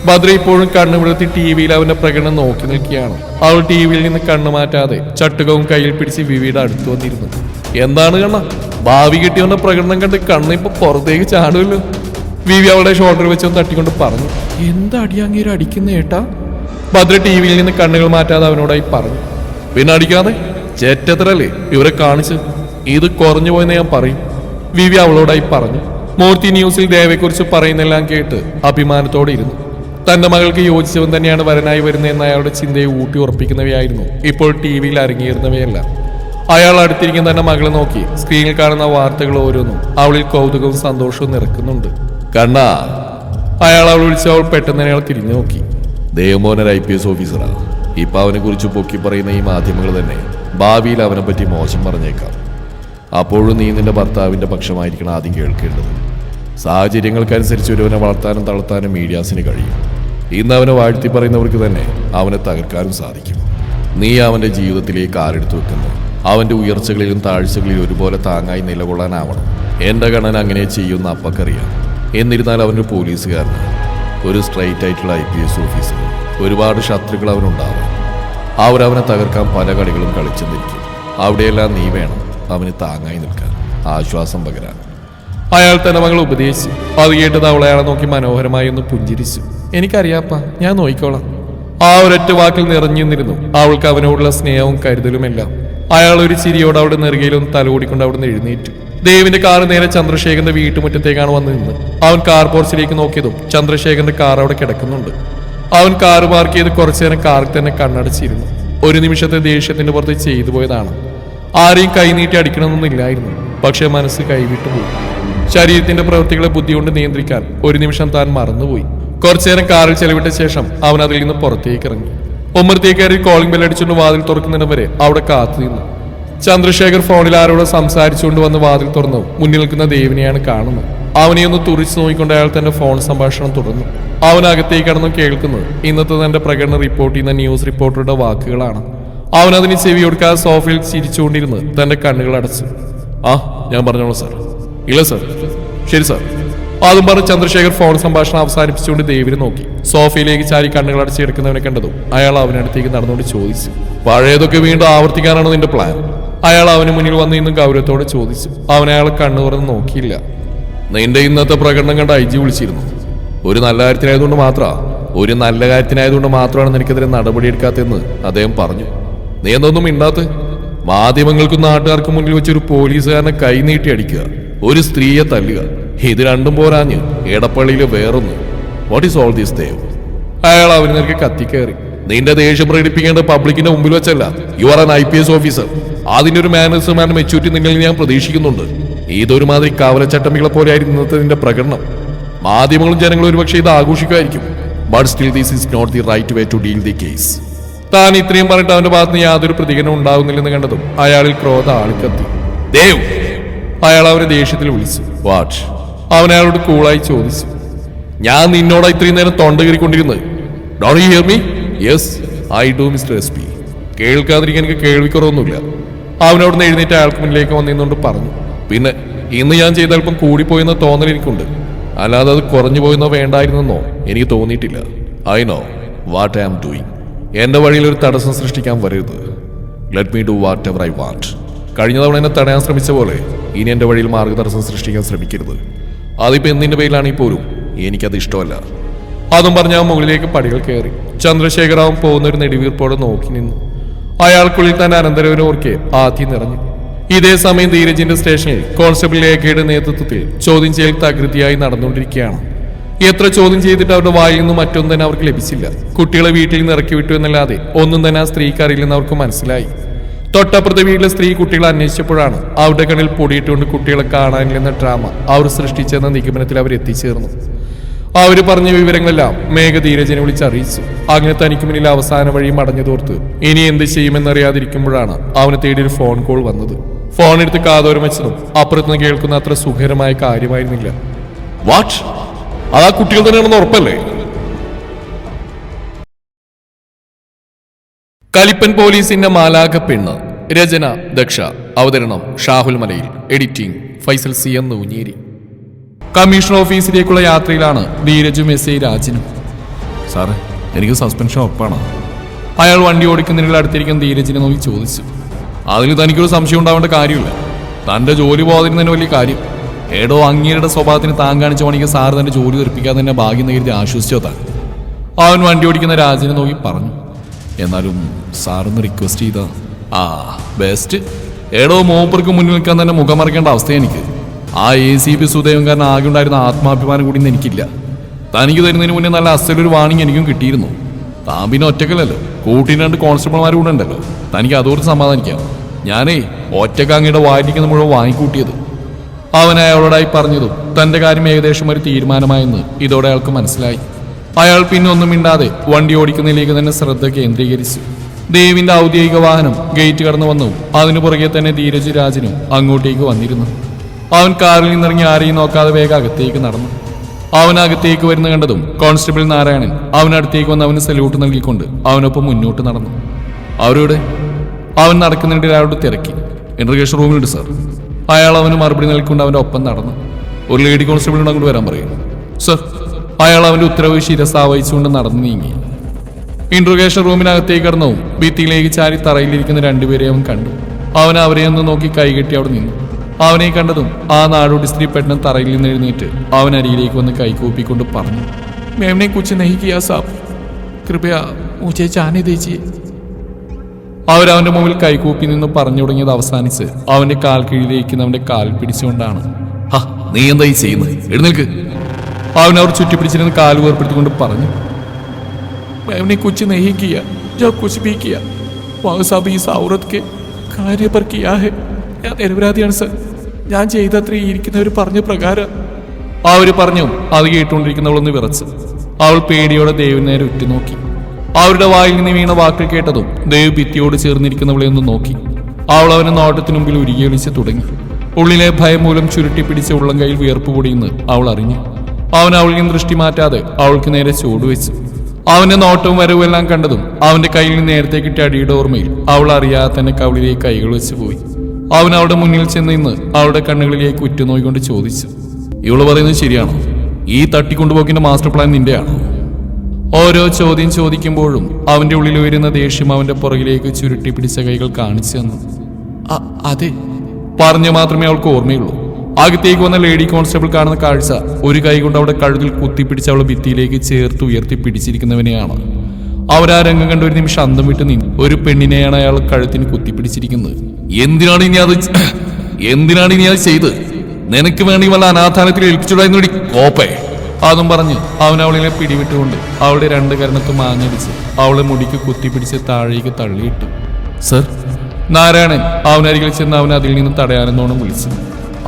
ഭദ്ര ഇപ്പോഴും കണ്ണു വിടർത്തി ടി വിയിൽ അവന്റെ പ്രകടനം നോക്കി നിൽക്കുകയാണ്. അവൾ ടി വിയിൽ നിന്ന് കണ്ണു മാറ്റാതെ ചട്ടുകവും കയ്യിൽ പിടിച്ച് വിവിയുടെ അടുത്ത് വന്നിരുന്നു. എന്താണ് കണ്ണ? ഭാവി കിട്ടിയവന്റെ പ്രകടനം കണ്ട് കണ്ണ് ഇപ്പൊ പുറത്തേക്ക് ചാടുമല്ലോ വിവി അവളുടെ ഷോൾഡർ വെച്ചൊന്ന് തട്ടിക്കൊണ്ട് പറഞ്ഞു. എന്താ അടിയാങ്ങിയൊരു അടിക്കുന്ന ഏട്ടാ? ഭദ്ര ടി വിയിൽ നിന്ന് കണ്ണുകൾ മാറ്റാതെ അവനോടായി പറഞ്ഞു. പിന്നെ അടിക്കാതെ ചേറ്റത്രല്ലേ ഇവരെ കാണിച്ച്? ഇത് കുറഞ്ഞു പോയെന്ന് ഞാൻ പറയും. വിവി അവളോടായി പറഞ്ഞു. മൂർത്തി ന്യൂസിൽ ദേവയെക്കുറിച്ച് പറയുന്നെല്ലാം കേട്ട് അഭിമാനത്തോടെ ഇരുന്നു. തന്റെ മകൾക്ക് യോജിച്ചവൻ തന്നെയാണ് വരനായി വരുന്നതെന്ന് അയാളുടെ ചിന്തയെ ഊട്ടി ഉറപ്പിക്കുന്നവയായിരുന്നു. ഇപ്പോൾ ടി വിയിൽ അരങ്ങേറുന്നവയെല്ലാം. അയാൾ അടുത്തിരിക്കുന്ന തന്റെ മകളെ നോക്കി സ്ക്രീനിൽ കാണുന്ന വാർത്തകൾ ഓരോന്നും അവളിൽ കൗതുകവും സന്തോഷവും നിറക്കുന്നുണ്ട്. കണ്ണാ അയാൾ അവൾ വിളിച്ച് അവൾ പെട്ടെന്ന് അയാൾ തിരിഞ്ഞു നോക്കി. ദേവമോഹൻ ഐ പി എസ് ഓഫീസറാണ് ഇപ്പൊ അവനെ കുറിച്ച് പൊക്കി പറയുന്ന ഈ മാധ്യമങ്ങൾ തന്നെ ഭാവിയിൽ അവനെ പറ്റി മോശം പറഞ്ഞേക്കാം. അപ്പോഴും നീ നിന്റെ ഭർത്താവിന്റെ പക്ഷമായിരിക്കണം ആദ്യം കേൾക്കേണ്ടത്. സാഹചര്യങ്ങൾക്കനുസരിച്ച് ഒരുവനെ വളർത്താനും തളർത്താനും മീഡിയാസിന് കഴിയും. ഇന്ന് അവനെ വാഴ്ത്തി പറയുന്നവർക്ക് തന്നെ അവനെ തകർക്കാനും സാധിക്കും. നീ അവന്റെ ജീവിതത്തിലേക്ക് ആരെടുത്തു വെക്കുന്നു? അവന്റെ ഉയർച്ചകളിലും താഴ്ചകളിലും ഒരുപോലെ താങ്ങായി നിലകൊള്ളാനാവണം. എന്റെ കണ്ണൻ അങ്ങനെ ചെയ്യുന്ന അപ്പക്കറിയാം. എന്നിരുന്നാൽ അവനൊരു പോലീസുകാരനാണ്. ഒരു സ്ട്രൈറ്റ് ആയിട്ടുള്ള ഐ പി എസ് ഓഫീസർ ഒരുപാട് ശത്രുക്കൾ അവനുണ്ടാവും. അവരവനെ തകർക്കാൻ പല കളികളും കളിച്ചു നിൽക്കും. അവിടെയെല്ലാം നീ വേണം. അവന് താങ്ങായി നിൽക്കാൻ. ആശ്വാസം പകരാൻ. അയാൾ തന്നെ മകൾ ഉപദേശിച്ചു. അത് കേട്ടത് അവൾ അയാളെ നോക്കി മനോഹരമായി ഒന്ന് പുഞ്ചിരിച്ചു. എനിക്കറിയാപ്പ ഞാൻ നോക്കിക്കോളാം ആ ഒരൊറ്റ വാക്കിൽ നിറഞ്ഞു നിന്നിരുന്നു അവൾക്ക് അവനോടുള്ള സ്നേഹവും കരുതലും എല്ലാം. അയാൾ ഒരു ചിരിയോട് അവിടെ നെറുകയിലൊന്ന് തലോടിക്കൊണ്ട് അവിടെ നിന്ന് എഴുന്നേറ്റു. ദേവിന്റെ കാർ നേരെ ചന്ദ്രശേഖരന്റെ വീട്ടുമുറ്റത്തേക്കാണ് വന്ന് നിന്ന്. അവൻ കാർ പോർച്ചിലേക്ക് നോക്കിയതും ചന്ദ്രശേഖരന്റെ കാർ അവിടെ കിടക്കുന്നുണ്ട്. അവൻ കാറ് പാർക്ക് ചെയ്ത് കുറച്ചു നേരം കാറിൽ തന്നെ കണ്ണടച്ചിരുന്നു. ഒരു നിമിഷത്തെ ദേഷ്യത്തിന്റെ പുറത്ത് ചെയ്തു പോയതാണ്. ആരെയും കൈനീട്ടി അടിക്കണമെന്നില്ലായിരുന്നു പക്ഷെ മനസ്സ് കൈവിട്ടു പോയി. ശരീരത്തിന്റെ പ്രവൃത്തികളെ ബുദ്ധി കൊണ്ട് നിയന്ത്രിക്കാൻ ഒരു നിമിഷം താൻ മറന്നുപോയി. കുറച്ചു നേരം കാറിൽ ചെലവിട്ട ശേഷം അവൻ അതിൽ നിന്ന് പുറത്തേക്ക് ഇറങ്ങി. ഉമ്മറത്തേക്ക് കയറി കോളിംഗ് ബെൽ അടിച്ചുകൊണ്ട് വാതിൽ തുറക്കുന്നിടം വരെ അവിടെ കാത്തു നിന്നു. ചന്ദ്രശേഖർ ഫോണിൽ ആരോട് സംസാരിച്ചുകൊണ്ട് വന്ന് വാതിൽ തുറന്നു മുന്നിൽ നിൽക്കുന്ന ദേവിനെയാണ് കാണുന്നത്. അവനെ ഒന്ന് തുറിച്ചു നോക്കിക്കൊണ്ട് അയാൾ തന്റെ ഫോൺ സംഭാഷണം തുടർന്നു. അവൻ അകത്തേക്ക് കടന്നു കേൾക്കുന്നത്. ഇന്നത്തെ തന്റെ പ്രകടന റിപ്പോർട്ട് ചെയ്യുന്ന ന്യൂസ് റിപ്പോർട്ടറുടെ വാക്കുകളാണ്. അവൻ അതിന് ചെവി കൊടുക്കാതെ സോഫയിൽ ചിരിച്ചുകൊണ്ടിരുന്ന് തന്റെ കണ്ണുകൾ അടച്ചു. ആ ഞാൻ പറഞ്ഞോളൂ സാർ. ഇല്ല സാർ. ശരി സാർ. അതും പറഞ്ഞ് ചന്ദ്രശേഖർ ഫോൺ സംഭാഷണം അവസാനിപ്പിച്ചുകൊണ്ട് ദേവിനെ നോക്കി. സോഫയിലേക്ക് ചാരി കണ്ണുകൾ അടച്ച് കിടക്കുന്നവനെ കണ്ടതും അയാൾ അവനടുത്തേക്ക് നടന്നുകൊണ്ട് ചോദിച്ചു. പഴയതൊക്കെ വീണ്ടും ആവർത്തിക്കാനാണ് നിന്റെ പ്ലാൻ അയാൾ അവന് മുന്നിൽ വന്ന് ഇന്നും ഗൗരവത്തോടെ ചോദിച്ചു. അവൻ അയാളെ കണ്ണു തുറന്ന് നോക്കിയില്ല. നിന്റെ ഇന്നത്തെ പ്രകടനം കണ്ട് ഐ ജി വിളിച്ചിരുന്നു. ഒരു നല്ല കാര്യത്തിനായതുകൊണ്ട് മാത്രമാ ഒരു നല്ല കാര്യത്തിനായതുകൊണ്ട് മാത്രമാണ് നിനക്കെതിരെ നടപടിയെടുക്കാത്തതെന്ന് അദ്ദേഹം പറഞ്ഞു. നീ എന്തൊന്നും മിണ്ടാത്ത്. മാധ്യമങ്ങൾക്കും നാട്ടുകാർക്കും മുന്നിൽ വെച്ച് ഒരു പോലീസുകാരനെ കൈനീട്ടി അടിക്കുക. ഒരു സ്ത്രീയെ തല്ലുക. ഇത് രണ്ടും പോരാഞ്ഞ് എടപ്പള്ളിയിലെ വേറൊന്ന്. What is all these Dev അയാൾ അവന് നിനക്ക് കത്തിക്കയറി നിന്റെ ദേഷ്യം പ്രകടിപ്പിക്കേണ്ട പബ്ലിക്കിന്റെ മുമ്പിൽ വെച്ചല്ല. You are an I P S officer അതിന്റെ ഒരു മാനേഴ്സും ആൻഡ് മെച്ചൂരിറ്റി നിങ്ങളിൽ ഞാൻ പ്രതീക്ഷിക്കുന്നുണ്ട്. ഇതൊരുമാതിരി പോലെ പോലെയായിരുന്നു ഇന്നത്തെ നിന്റെ പ്രകടനം. മാധ്യമങ്ങളും ജനങ്ങളും ഒരുപക്ഷെ ഇത് ആഘോഷിക്കുമായിരിക്കും. But still this is not the right way to deal the case താൻ ഇത്രയും പറഞ്ഞിട്ട് അവന്റെ ഭാഗത്ത് നിന്ന് യാതൊരു പ്രതികരണം ഉണ്ടാകുന്നില്ലെന്ന് കണ്ടതും അയാളിൽ ക്രോധ ആളിക്കത്തി. ദേവ്! അയാൾ അവരെ ദേഷ്യത്തിൽ വിളിച്ചു. വാട്ട് അവൻ അയാളോട് കൂളായി ചോദിച്ചു. ഞാൻ നിന്നോട് ഇത്രയും നേരം തൊണ്ട കീറിക്കൊണ്ടിരുന്നത്. Don't you hear me yes I do mister S P കേൾക്കാതിരിക്കാൻ എനിക്ക് കേൾവിക്കുറവൊന്നുമില്ല. അവനോട് എഴുന്നേറ്റ് അയാൾക്ക് മുന്നിലേക്ക് വന്നിരുന്നുകൊണ്ട് പറഞ്ഞു. പിന്നെ ഇന്ന് ഞാൻ ചെയ്ത അല്പം കൂടിപ്പോയെന്ന തോന്നൽ എനിക്കുണ്ട്. അല്ലാതെ അത് കുറഞ്ഞു പോയെന്നോ വേണ്ടായിരുന്നെന്നോ എനിക്ക് തോന്നിയിട്ടില്ല. I know what I am doing എന്റെ വഴിയിൽ ഒരു തടസ്സം സൃഷ്ടിക്കാൻ വരരുത്. Let me do whatever I want കഴിഞ്ഞ തവണ എന്നെ തടയാൻ ശ്രമിച്ച പോലെ ഇനി എന്റെ വഴിയിൽ മാർഗതടസ്സം സൃഷ്ടിക്കാൻ ശ്രമിക്കരുത്. അതിപ്പോ എന്തിന്റെ പേരിലാണെങ്കിൽ പോലും എനിക്കത് ഇഷ്ടമല്ല. അതും പറഞ്ഞ് മുകളിലേക്ക് പടികൾ കയറി. ചന്ദ്രശേഖരാവും പോകുന്ന ഒരു നെടുവീർപ്പോടെ നോക്കി നിന്നു. അയാൾക്കുള്ളിൽ തന്നെ അനന്തരവനോർക്കെ ആദ്യം നിറഞ്ഞു. ഇതേ സമയം ധീരജിന്റെ സ്റ്റേഷനിൽ കോൺസ്റ്റബിൾ ലേഖയുടെ നേതൃത്വത്തിൽ ചോദ്യം ചെയ്യൽ തകൃതിയായി നടന്നുകൊണ്ടിരിക്കുകയാണ്. എത്ര ചോദ്യം ചെയ്തിട്ട് അവരുടെ വായിൽ നിന്ന് മറ്റൊന്നും തന്നെ അവർക്ക് ലഭിച്ചില്ല. കുട്ടികളെ വീട്ടിൽ നിന്ന് ഇറക്കി വിട്ടു എന്നല്ലാതെ ഒന്നും തന്നെ ആ സ്ത്രീക്ക് അറിയില്ലെന്ന് അവർക്ക് മനസ്സിലായി. തൊട്ടപ്പുറത്തെ വീട്ടിലെ സ്ത്രീ കുട്ടികളെ അന്വേഷിച്ചപ്പോഴാണ് അവരുടെ കണ്ണിൽ പൊടിയിട്ടുകൊണ്ട് കുട്ടികളെ കാണാനില്ലെന്ന ഡ്രാമ അവർ സൃഷ്ടിച്ചെന്ന നിഗമനത്തിൽ അവർ എത്തിച്ചേർന്നു. അവർ പറഞ്ഞ വിവരങ്ങളെല്ലാം മേഘ ധീരജനെ വിളിച്ചറിയിച്ചു. അങ്ങനെ തനിക്ക് മുന്നിൽ അവസാന വഴി മടഞ്ഞു തോർത്ത് ഇനി എന്ത് ചെയ്യുമെന്നറിയാതിരിക്കുമ്പോഴാണ് അവന് തേടി ഒരു ഫോൺ കോൾ വന്നത്. ഫോൺ എടുത്ത് കാതോരം വെച്ചതും അപ്പുറത്തുനിന്ന് കേൾക്കുന്ന അത്ര സുഖകരമായ കാര്യമായിരുന്നില്ല. വാട്ട് അത് ആ കുട്ടികൾ തന്നെയാണെന്ന് ഉറപ്പല്ലേ? കലിപ്പൻ പോലീസിന്റെ മാലാഖ പെണ്ണ് രചന ദക്ഷ അവതരണം Shahul Malayil editing Faisal C M Noonjeri. Commissioner ഓഫീസിലേക്കുള്ള യാത്രയിലാണ് ധീരജും എസ് ഐ രാജനും. സാറേ എനിക്ക് സസ്പെൻഷൻ ഉറപ്പാണ്. അയാൾ വണ്ടി ഓടിക്കുന്നതിനുള്ള അടുത്തിരിക്കുന്ന ധീരജിനെ നോക്കി ചോദിച്ചു. അതിന് തനിക്കൊരു സംശയം ഉണ്ടാവേണ്ട കാര്യമില്ല. തന്റെ ജോലി പോകാതിരുന്നതിന് വലിയ കാര്യം. ഏടോ അങ്ങേരുടെ സ്വഭാവത്തിന് താൻ കാണിച്ച പണിക്ക് സാറ് തന്റെ ജോലി തെറിപ്പിക്കാതെ തന്നെ ഭാഗ്യം നേരിട്ട് ആശ്വസിച്ചോ താൻ അവൻ വണ്ടി ഓടിക്കുന്ന രാജനെ നോക്കി പറഞ്ഞു. എന്നാലും സാറൊന്ന് റിക്വസ്റ്റ് ചെയ്താ. ആ ബെസ്റ്റ്. ഏടോ മൂപ്പർക്ക് മുന്നിൽ നിൽക്കാൻ തന്നെ മുഖം മറിക്കേണ്ട അവസ്ഥ എനിക്ക്. ആ എ സി പി സുദേവൻ കാരണം ആകെ ഉണ്ടായിരുന്ന ആത്മാഭിമാനം കൂടി എനിക്കില്ല. തനിക്ക് തരുന്നതിന് മുന്നേ നല്ല അസലൊരു വാണിംഗ് എനിക്കും കിട്ടിയിരുന്നു. താൻ പിന്നെ ഒറ്റക്കല്ലല്ലോ കൂട്ടിന് രണ്ട് കോൺസ്റ്റബിൾമാർ കൂടെ ഉണ്ടല്ലോ. തനിക്ക് അതോർത്ത് സമാധാനിക്കാം. ഞാനേ ഒറ്റക്കാങ്ങയുടെ വായിക്കുന്ന മുഴുവൻ വാങ്ങിക്കൂട്ടിയത്. അവൻ അയാളോടായി പറഞ്ഞതും തന്റെ കാര്യം ഏകദേശം ഒരു തീരുമാനമായെന്ന് ഇതോടെ അയാൾക്ക് മനസ്സിലായി. അയാൾ പിന്നെ ഒന്നും മിണ്ടാതെ വണ്ടി ഓടിക്കുന്നതിലേക്ക് തന്നെ ശ്രദ്ധ കേന്ദ്രീകരിച്ചു. ദേവിന്റെ ഔദ്യോഗിക വാഹനം ഗേറ്റ് കടന്നു വന്നു. അതിനു പുറകെ തന്നെ ധീരജ് രാജനും അങ്ങോട്ടേക്ക് വന്നിരുന്നു. അവൻ കാറിൽ നിന്നിറങ്ങി ആരെയും നോക്കാതെ വേഗം അകത്തേക്ക് നടന്നു. അവൻ അകത്തേക്ക് വരുന്ന കണ്ടതും കോൺസ്റ്റബിൾ നാരായണൻ അവനടുത്തേക്ക് വന്ന് അവന് സല്യൂട്ട് നൽകിക്കൊണ്ട് അവനൊപ്പം മുന്നോട്ട് നടന്നു. അവരോട് അവൻ നടക്കുന്നതിന്റെ അയാളോട് തിരക്കി. ഇൻട്രഗേഷൻ റൂമിലുണ്ട് സാർ അയാൾ അവന് മറുപടി നൽകിക്കൊണ്ട് അവന്റെ ഒപ്പം നടന്നു. ഒരു ലേഡി കോൺസ്റ്റബിളിനോട് അങ്ങോട്ട് വരാൻ പറയും. സർ അയാൾ അവന്റെ ഉത്തരവ് ശിരസാവഹിച്ചുകൊണ്ട് നടന്നു നീങ്ങി. ഇൻട്രഗേഷൻ റൂമിനകത്തേക്ക് കടന്നവും ഭിത്തിയിലേക്ക് ചാരി തറയിലിരിക്കുന്ന രണ്ടുപേരെ അവൻ കണ്ടു. അവൻ അവരെ ഒന്ന് നോക്കി കൈകെട്ടി അവിടെ നിന്നു. അവനെ കണ്ടതും ആ നാടോടി സ്ത്രീ പെട്ടെന്ന് തറയിൽ നിന്ന് എഴുന്നേറ്റ് അവൻ അരിയിലേക്ക് വന്ന് കൈകൂപ്പിക്കൊണ്ട് പറഞ്ഞു മേമിനെ കുച്ച് നഹി കിയാ സാബ്. കൃപയ മുझे ജാനെ ദീജിയെ അവരവന്റെ മുമ്പിൽ കൈകൂപ്പി നിന്ന് പറഞ്ഞു തുടങ്ങിയത് അവസാനിച്ച് അവന്റെ കാൽ കീഴിലേക്ക് അവന്റെ കാൽ പിടിച്ചുകൊണ്ടാണ് "ഹ, നീ എന്താ ഈ ചെയ്യുന്നത് എഴുന്നേൽക്ക് അവൻ അവർ ചുറ്റിപ്പിടിച്ചിരുന്ന് കാൽ വേർപ്പെടുത്തിക്കൊണ്ട് പറഞ്ഞു मैंने कुछ नहीं किया जब कुछ भी किया वहाँ सब इस औरत के कार्य पर किया है ഞാൻ നിരപരാധിയാണ് സർ ഞാൻ ചെയ്തത്ര ഈ ഇരിക്കുന്നവർ പറഞ്ഞ പ്രകാരം അവര് പറഞ്ഞു അത് കേട്ടുകൊണ്ടിരിക്കുന്നവളൊന്ന് വിറച്ചു അവൾ പേടിയോടെ ദേവിന് നേരെ ഉറ്റുനോക്കി അവരുടെ വായിൽ നിന്ന് വീണ വാക്ക് കേട്ടതും ദേവ് ഭിത്തിയോട് ചേർന്നിരിക്കുന്നവളെ ഒന്ന് നോക്കി. അവൾ അവന് നോട്ടത്തിനു മുമ്പിൽ ഉരുകിയൊളിച്ച് തുടങ്ങി. ഉള്ളിലെ ഭയം മൂലം ചുരുട്ടി പിടിച്ച ഉള്ളം കയ്യിൽ വിയർപ്പ് പൊടിയെന്ന് അവൾ അറിഞ്ഞു. അവൻ അവളിൽ ദൃഷ്ടി മാറ്റാതെ അവൾക്ക് നേരെ ചൂടുവെച്ചു അവന്റെ നോട്ടവും വരവും എല്ലാം കണ്ടതും അവന്റെ കയ്യിൽ നിന്ന് നേരത്തെ കിട്ടിയ അടിയുടെ ഓർമ്മയിൽ അവൾ അറിയാതെ തന്നെ കവിളിലേക്ക് കൈകൾ വെച്ച് പോയി. അവൻ അവളുടെ മുന്നിൽ ചെന്ന് നിന്ന് അവളുടെ കണ്ണുകളിലേക്ക് ഉറ്റുനോയിക്കൊണ്ട് ചോദിച്ചു. ഇവൾ പറയുന്നത് ശരിയാണോ? ഈ തട്ടിക്കൊണ്ടുപോക്കിന്റെ മാസ്റ്റർ പ്ലാൻ നിന്റെയാണോ? ഓരോ ചോദ്യം ചോദിക്കുമ്പോഴും അവന്റെ ഉള്ളിൽ ഉയരുന്ന ദേഷ്യം അവന്റെ പുറകിലേക്ക് ചുരുട്ടി പിടിച്ച കൈകൾ കാണിച്ചു തന്നു. അതെ. പറഞ്ഞു മാത്രമേ അവൾക്ക് ഓർമ്മയുള്ളൂ. അകത്തേക്ക് വന്ന ലേഡി കോൺസ്റ്റബിൾ കാണുന്ന കാഴ്ച ഒരു കൈ കൊണ്ട് അവിടെ കഴുതിൽ കുത്തിപ്പിടിച്ച് അവളെ ഭിത്തിയിലേക്ക് ചേർത്ത് ഉയർത്തി പിടിച്ചിരിക്കുന്നവനെയാണ്. അവരാ രംഗം കണ്ട ഒരു നിമിഷം അന്തം വിട്ട് നിന്ന്. ഒരു പെണ്ണിനെയാണ് അയാൾ കഴുത്തിന് കുത്തിപ്പിടിച്ചിരിക്കുന്നത്. എന്തിനാണ് ഇനി അത് എന്തിനാണ് ഇനി അത് ചെയ്ത്? നിനക്ക് വേണ്ടി വല്ല അനാഥാനത്തിൽ ഏൽപ്പിച്ചുടായിരുന്നടി കോപ്പേ. അതും പറഞ്ഞു അവൻ അവളിനെ പിടിവിട്ടുകൊണ്ട് അവളുടെ രണ്ട് കരണത്ത് മാഞ്ഞടിച്ച് അവളെ മുടിക്ക് കുത്തിപ്പിടിച്ച് താഴേക്ക് തള്ളിയിട്ടു. സർ? നാരായണൻ അവനരികിൽ ചെന്ന് അവൻ അതിൽ നിന്ന് തടയാനെന്നോണം വിളിച്ചു.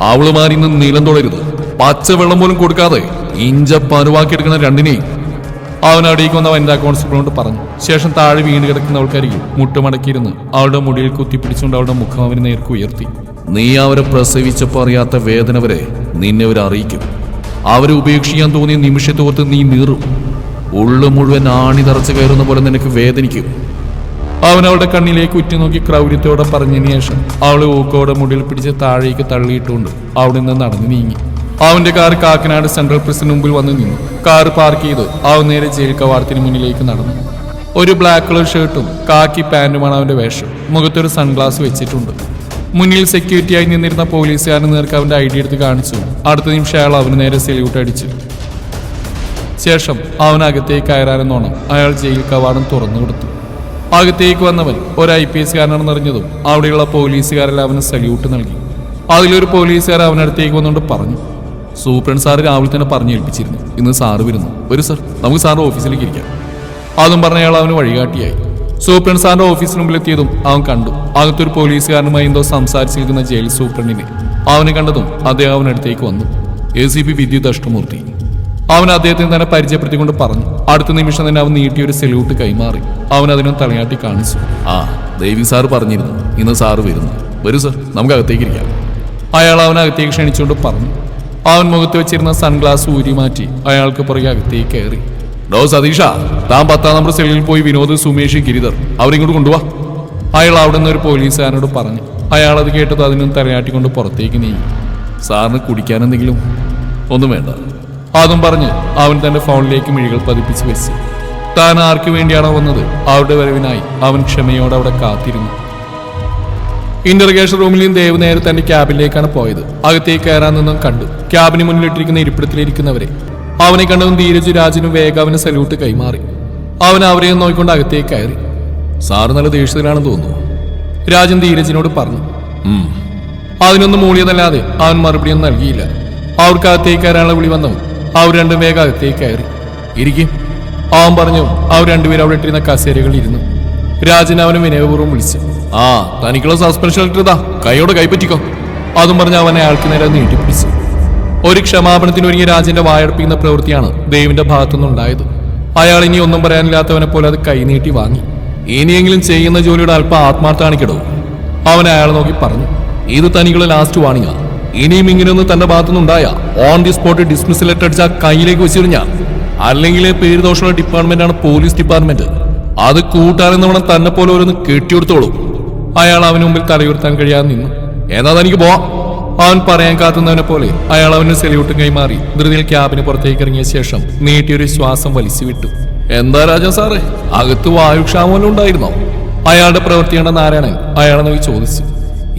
അവൾ മാറി നിന്ന് നീളം തുടരുത്. പച്ചവെള്ളം പോലും കൊടുക്കാതെ ഇഞ്ച പരുവാക്കിയെടുക്കുന്ന രണ്ടിനെയും. അവൻ അവിടേക്ക് വന്ന വനിതാ കോൺസ്റ്റബിളിനോട് പറഞ്ഞു. ശേഷം താഴെ വീണ് കിടക്കുന്ന ആൾക്കാരിൽ മുട്ടുമടക്കിയിരുന്ന് അവളുടെ മുടിയിൽ കുത്തിപ്പിടിച്ചുകൊണ്ട് അവളുടെ മുഖം അവന് നേർക്ക് ഉയർത്തി. നീ അവരെ പ്രസവിച്ചപ്പോൾ അറിയാത്ത വേദന വരെ നിന്നെ അവരറിയിക്കും അവരെ ഉപേക്ഷിക്കാൻ തോന്നിയ നിമിഷത്തോർത്ത് നീ നീറും. ഉള്ളു മുഴുവൻ ആണി തറച്ച് കയറുന്ന പോലെ നിനക്ക് വേദനിക്കും. അവൻ അവളുടെ കണ്ണിലേക്ക് ഉറ്റുനോക്കി ക്രൗര്യത്തോടെ പറഞ്ഞതിന് ശേഷം അവളെ ഊക്കോടെ മുടിയിൽ പിടിച്ച് താഴേക്ക് തള്ളിയിട്ടുകൊണ്ട് അവിടെ നിന്ന് നടന്നു നീങ്ങി. അവന്റെ കാർ കാക്കനാട് സെൻട്രൽ പ്രസിന് മുമ്പിൽ വന്ന് നിന്നു. കാർ പാർക്ക് ചെയ്ത് അവൻ നേരെ ജയിൽ കവാടത്തിന് മുന്നിലേക്ക് നടന്നു. ഒരു ബ്ലാക്ക് കളർ ഷർട്ടും കാക്കി പാന്റുമാണ് അവന്റെ വേഷം. മുഖത്തൊരു സൺഗ്ലാസ് വെച്ചിട്ടുണ്ട്. മുന്നിൽ സെക്യൂരിറ്റിയായി നിന്നിരുന്ന പോലീസുകാരൻ നേർക്ക് അവന്റെ ഐ ഡി എടുത്ത് കാണിച്ചു. അടുത്ത നിമിഷം അയാൾ അവന് നേരെ സെല്യൂട്ട് അടിച്ചു. ശേഷം അവൻ അകത്തേക്ക് കയറാനെന്നോണം അയാൾ ജയിൽ കവാടം തുറന്നു കൊടുത്തു. അകത്തേക്ക് വന്നവൻ ഒരു ഐ പി എസ് കാരനാണെന്ന് അറിഞ്ഞതും അവിടെയുള്ള പോലീസുകാരെല്ലാം അവന് സല്യൂട്ട് നൽകി. അതിലൊരു പോലീസുകാരൻ അവനടുത്തേക്ക് വന്നുകൊണ്ട് പറഞ്ഞു സൂപ്രണ്ട് സാറ് രാവിലെ തന്നെ പറഞ്ഞു ഏൽപ്പിച്ചിരുന്നു. ഇന്ന് സാറ് വരുന്നു. ഒരു സർ നമുക്ക് സാറിന്റെ ഓഫീസിലേക്ക് ഇരിക്കാം. അതും പറഞ്ഞയാൾ അവന് വഴികാട്ടിയായി. സൂപ്രണ്ട് സാറിന്റെ ഓഫീസിന് മുമ്പിലെത്തിയതും അവൻ കണ്ടു. അകത്തൊരു പോലീസുകാരനുമായി എന്തോ സംസാരിച്ചിരിക്കുന്ന ജയിൽ സൂപ്രണ്ടിനെ. അവനെ കണ്ടതും അദ്ദേഹം അവനടുത്തേക്ക് വന്നു. A C P Vidyut Ashtamoorthy. അവൻ അദ്ദേഹത്തിന് തന്നെ പരിചയപ്പെടുത്തിക്കൊണ്ട് പറഞ്ഞു. അടുത്ത നിമിഷം തന്നെ അവൻ നീട്ടിയൊരു സെല്യൂട്ട് കൈമാറി. അവൻ അതിനെ തലയാട്ടി കാണിച്ചു. ആ ദേവി സാർ പറഞ്ഞിരുന്നു. ഇന്ന് സാറ് വരുന്നു. വരൂ സർ നമുക്ക് അകത്തേക്ക് ഇരിക്കാം. അയാൾ അവൻ അകത്തേക്ക് ക്ഷണിച്ചുകൊണ്ട് പറഞ്ഞു. അവൻ മുഖത്ത് വെച്ചിരുന്ന സൺഗ്ലാസ് ഊരി മാറ്റി അയാൾക്ക് പുറകെ അകത്തേക്ക് കയറി. ഡോ സതീഷ താൻ പത്താം നമ്പർ സെല്ലിൽ പോയി വിനോദ് സുമേഷ് ഗിരിധർ അവരിങ്ങോട്ട് കൊണ്ടുപോവാ അയാൾ അവിടെ നിന്ന് ഒരു പോലീസുകാരനോട് പറഞ്ഞു. അയാൾ അത് കേട്ടത് അതിനും തലയാട്ടിക്കൊണ്ട് പുറത്തേക്ക് നീ സാറിന് കുടിക്കാൻ എന്തെങ്കിലും? ഒന്നും വേണ്ട. അതും പറഞ്ഞ് അവൻ തന്റെ ഫോണിലേക്ക് മിഴികൾ പതിപ്പിച്ച് വെച്ച്. താൻ ആർക്കു വേണ്ടിയാണോ വന്നത്? അവരുടെ വരവിനായി അവൻ ക്ഷമയോടെ അവിടെ കാത്തിരുന്നു. ഇന്റർഗേഷൻ റൂമിൽ നിന്ന് ദേവ് നേരെ തന്റെ ക്യാബിനിലേക്കാണ് പോയത്. അകത്തേക്ക് കയറാൻ നിന്നും കണ്ടു. ക്യാബിന് മുന്നിലിട്ടിരിക്കുന്ന ഇരിപ്പിടത്തിലിരിക്കുന്നവരെ. അവനെ കണ്ടതും ധീരജ് രാജനും വേഗം അവന് സല്യൂട്ട് കൈമാറി. അവൻ അവരെയും നോക്കിക്കൊണ്ട് അകത്തേക്ക് കയറി. സാറ് നല്ല ദേഷ്യത്തിലാണെന്ന് തോന്നുന്നു. രാജൻ ധീരജിനോട് പറഞ്ഞു. അതിനൊന്നും മൂളിയതല്ലാതെ അവൻ മറുപടിയൊന്നും നൽകിയില്ല. അവർക്ക് അകത്തേക്ക് കയറാനുള്ള വിളി വന്നു അവർ രണ്ടും വേഗം അകത്തേക്ക് കയറി. ഇരിക്കും. അവൻ പറഞ്ഞു അവർ രണ്ടുപേരും അവിടെ ഇട്ടിരുന്ന കസേരകളിൽ ഇരുന്നു. രാജൻ അവനെ വിനയപൂർവം വിളിച്ചു. ആ തനിക്കുള്ള സസ്പെൻഷൻ ഇട്ടിരുതാ കൈയോടെ കൈപ്പറ്റിക്കോ. അതും പറഞ്ഞ് അവനെ അയാൾക്ക് നേരെ നീട്ടിപ്പിടിച്ചു. ഒരു ക്ഷമാപണത്തിന് ഒരുങ്ങിയ രാജന്റെ വായടപ്പിക്കുന്ന പ്രവൃത്തിയാണ് ദേവിന്റെ ഭാഗത്തുനിന്നുണ്ടായത്. അയാൾ ഇനി ഒന്നും പറയാനില്ലാത്തവനെ പോലെ അത് കൈനീട്ടി വാങ്ങി. ഇനിയെങ്കിലും ചെയ്യുന്ന ജോലിയുടെ അല്പം ആത്മാർത്ഥ കാണിക്കടോ അവൻ അയാൾ നോക്കി പറഞ്ഞു ഇത് തനിക്കുള്ള ലാസ്റ്റ് വാണിങ്ങ ഇനിയും ഇങ്ങനെയൊന്നും തന്റെ ഭാഗത്തുനിന്നുണ്ടായ. On the spot dismiss letter അടിച്ച കയ്യിലേക്ക് വെച്ചിരുന്ന. അല്ലെങ്കിൽ പേര് ദോഷമുള്ള ഡിപ്പാർട്ട്മെന്റ് ആണ് പോലീസ് ഡിപ്പാർട്ട്മെന്റ്. അത് കൂട്ടാരെന്നവണം തന്നെ പോലെ ഓരോന്ന് കെട്ടിയെടുത്തോളൂ. അയാൾ അവന് മുമ്പിൽ തലയുയർത്താൻ കഴിയാതെ നിന്നു. എന്നാ തനിക്ക് പോവാം. അവൻ പറയാൻ കാത്തുന്നവനെ പോലെ അയാൾ അവന് സെല്യൂട്ടും കൈമാറി ധൃതിയിൽ ക്യാബിന് പുറത്തേക്ക് ഇറങ്ങിയ ശേഷം നീട്ടിയൊരു ശ്വാസം വലിച്ചു വിട്ടു എന്താ രാജ സാറേ? അകത്ത് വായുക്ഷാമം ഉണ്ടായിരുന്നോ? അയാളുടെ പ്രവൃത്തിയാണ് നാരായണൻ അയാളെ നോക്കി ചോദിച്ചു.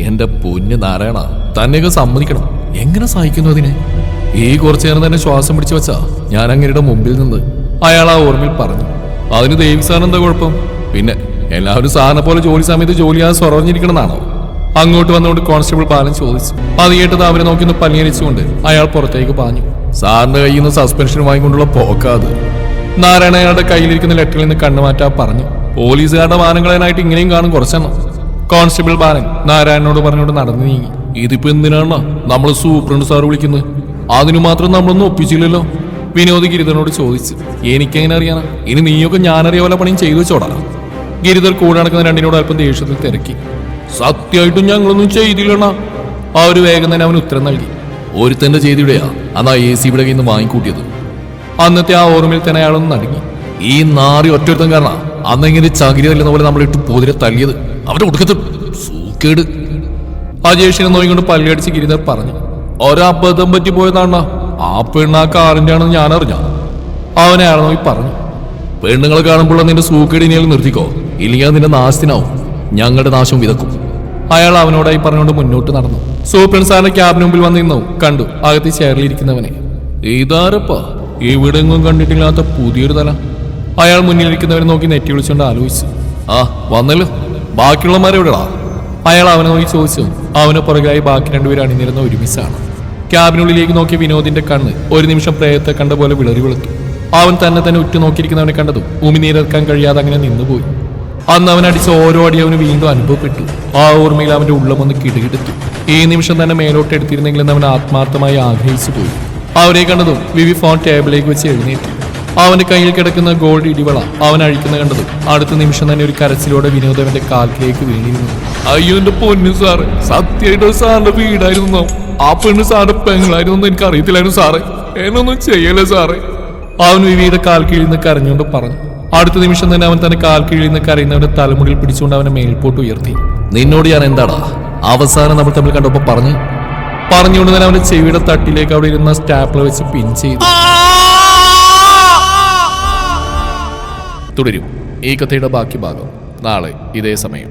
എന്റെ പൊന്ന് നാരായണ തന്നെയൊക്കെ സമ്മതിക്കണം. എങ്ങനെ സഹിക്കുന്നു അതിനെ? ഈ കുറച്ചു നേരം തന്നെ ശ്വാസം പിടിച്ചു വെച്ചാ ഞാൻ അങ്ങയുടെ മുമ്പിൽ നിന്ന് അയാൾ ആ ഓർമ്മയിൽ പറഞ്ഞു. അതിന് ദേവി സാറിന് എന്താ കുഴപ്പം? പിന്നെ എല്ലാവരും സാറിനെ പോലെ ജോലി സമയത്ത് ജോലി ചെയ്യാതെ സ്വറഞ്ഞിരിക്കണമെന്നാണോ അങ്ങോട്ട് വന്നുകൊണ്ട് കോൺസ്റ്റബിൾ ബാലൻ ചോദിച്ചു. അത് കേട്ടത് അവരെ നോക്കി ഒന്ന് അയാൾ പുറത്തേക്ക് പാഞ്ഞു. സാറിന്റെ കയ്യിൽ നിന്ന് സസ്പെൻഷൻ വാങ്ങിക്കൊണ്ടുള്ള പോക്കാത് നാരായണ അയാളുടെ കയ്യിലിരിക്കുന്ന ലെറ്ററിൽ നിന്ന് കണ്ണുമാറ്റാ പറഞ്ഞു. പോലീസുകാരുടെ വാഹനങ്ങളായിട്ട് ഇങ്ങനെയും കാണും കുറച്ചെണ്ണം. കോൺസ്റ്റബിൾ ബാലൻ നാരായണനോട് പറഞ്ഞുകൊണ്ട് നടന്നു നീങ്ങി. ഇതിപ്പോ എന്തിനാണോ നമ്മൾ സൂപ്രണ്ട് സാർ വിളിക്കുന്നത്? അതിനു മാത്രം നമ്മളൊന്നും ഒപ്പിച്ചില്ലല്ലോ. വിനോദ് ഗിരിധരനോട് ചോദിച്ചു. എനിക്കെങ്ങനെ അറിയാനാ? ഇനി നീയൊക്കെ ഞാനറിയ പോലെ പണിയും ചെയ്തു വെച്ചോടാ. ഗിരിധർ കൂടെ നടക്കുന്ന രണ്ടിനോട് അല്പം ദേഷ്യത്തിൽ തിരക്കി. സത്യമായിട്ടും ഞങ്ങളൊന്നും ചെയ്തില്ലണ ആ ഒരു വേഗം തന്നെ അവൻ ഉത്തരം നൽകി. ഒരുത്തന്റെ ചെയ്തിവിടെയാ അതാ എ സി ഇവിടെ നിന്ന് വാങ്ങിക്കൂട്ടിയത്. അന്നത്തെ ആ ഓർമ്മയിൽ തന്നെ അയാളൊന്ന് നടുങ്ങി. ഈ നാറി ഒറ്റൊരുത്തം കാരണം. അന്നെങ്ങനെ ചകിരി തല്ലുന്ന പോലെ നമ്മളിട്ട് പോതിരെ തല്ലിയത് അവരുടെ ഒടുക്കത്ത് സൂക്കേട്. അജേഷിനെ നോയിക്കൊണ്ട് പല്ലടിച്ച് ഗിരിധർ പറഞ്ഞു ഒരബദ്ധം പറ്റി പോയതാണ ആ പെണ്ണ് ആ കാറിന്റെ ആണെന്ന് ഞാൻ അറിഞ്ഞ അവനെ അയാളെ നോക്കി പറഞ്ഞു പെണ്ണുങ്ങളെ കാണുമ്പോൾ നിന്റെ സൂക്കേട് നിർത്തിക്കോ. ഇല്ലെങ്കിൽ നിന്റെ നാശത്തിനാവും. ഞങ്ങളുടെ നാശം വിതക്കും. അയാൾ അവനോടായി പറഞ്ഞുകൊണ്ട് മുന്നോട്ട് നടന്നു. സൂപ്രണ്ട് സാറിന്റെ ക്യാബിന് മുമ്പിൽ വന്ന് നിന്നു. കണ്ടു അകത്ത് ചെയറിലിരിക്കുന്നവനെ ഇതാരപ്പാ? എവിടെങ്ങും കണ്ടിട്ടില്ലാത്ത പുതിയൊരു തല. അയാൾ മുന്നിലിരിക്കുന്നവരെ നോക്കി നെറ്റി വിളിച്ചുകൊണ്ട് ആലോചിച്ചു. ആ വന്നല്ലോ. ബാക്കിയുള്ളമാരെ ബാക്കിയുള്ളമാരെവിടെടാ അയാൾ അവനെ നോക്കി ചോദിച്ചു. അവന് പുറകായി ബാക്കി രണ്ടുപേരും അണിനിരുന്ന ഒരുമിച്ചാണ്. ക്യാബിനുള്ളിലേക്ക് നോക്കിയ വിനോദിന്റെ കണ്ണ് ഒരു നിമിഷം പ്രേയത്തെ കണ്ട പോലെ വിളറി വെളുത്തു അവൻ തന്നെ തന്നെ ഉറ്റു നോക്കിയിരിക്കുന്നവനെ കണ്ടതും ഉമിനീരക്കാൻ കഴിയാതെ അങ്ങനെ നിന്നുപോയി. അന്ന് അവൻ അടിച്ച ഓരോ അടി അവന് വീണ്ടും അനുഭവപ്പെട്ടു. ആ ഓർമ്മയിൽ അവന്റെ ഉള്ളം ഒന്ന് കിടുകിടുത്തു. ഈ നിമിഷം തന്നെ മേലോട്ട് എടുത്തിരുന്നെങ്കിലും അവൻ ആത്മാർത്ഥമായി ആഗ്രഹിച്ചു പോയി. അവരെ കണ്ടതും വിവി ഫോൺ ടേബിളിലേക്ക് വെച്ച് എഴുന്നേറ്റു. അവന്റെ കയ്യിൽ കിടക്കുന്ന ഗോൾഡ് ഇടിവള അവൻ അഴിക്കുന്ന കണ്ടതും അടുത്ത നിമിഷം തന്നെ ഒരു കരച്ചിലോടെ വിനോദ് അവന്റെ കാൽക്കിലേക്ക് വീണിരുന്നു. അയ്യോ എന്റെ പൊന്നു സാറ്. സത്യമായിട്ട് സാറിന്റെ വീടായിരുന്നു? ആ പെണ്ണ് സാറിന്റെ പെങ്ങളായിരുന്നു എനിക്ക് അറിയത്തില്ലായിരുന്നു സാറേ. എന്നൊന്നും ചെയ്യല്ലേ സാറേ. അവൻ വിവിയുടെ കാൽ നിന്ന് കരഞ്ഞുകൊണ്ട് പറഞ്ഞു. അടുത്ത നിമിഷം തന്നെ അവൻ തന്റെ കാൽ കീഴിൽ നിന്ന് കരയുന്നവന്റെ തലമുടിയിൽ പിടിച്ചുകൊണ്ട് അവനെ മേൽപോട്ട് ഉയർത്തി. നിന്നോട് ഞാൻ എന്താടാ? അവസാനം നമ്മൾ തമ്മിൽ കണ്ടപ്പോ പറഞ്ഞു? പറഞ്ഞുകൊണ്ട് തന്നെ അവന്റെ ചെവിയുടെ തട്ടിലേക്ക് അവിടെ ഇരുന്ന സ്റ്റാപ്ലർ വെച്ച് പിൻ ചെയ്തു. തുടരും. ഈ കഥയുടെ ബാക്കി ഭാഗം നാളെ ഇതേ സമയം.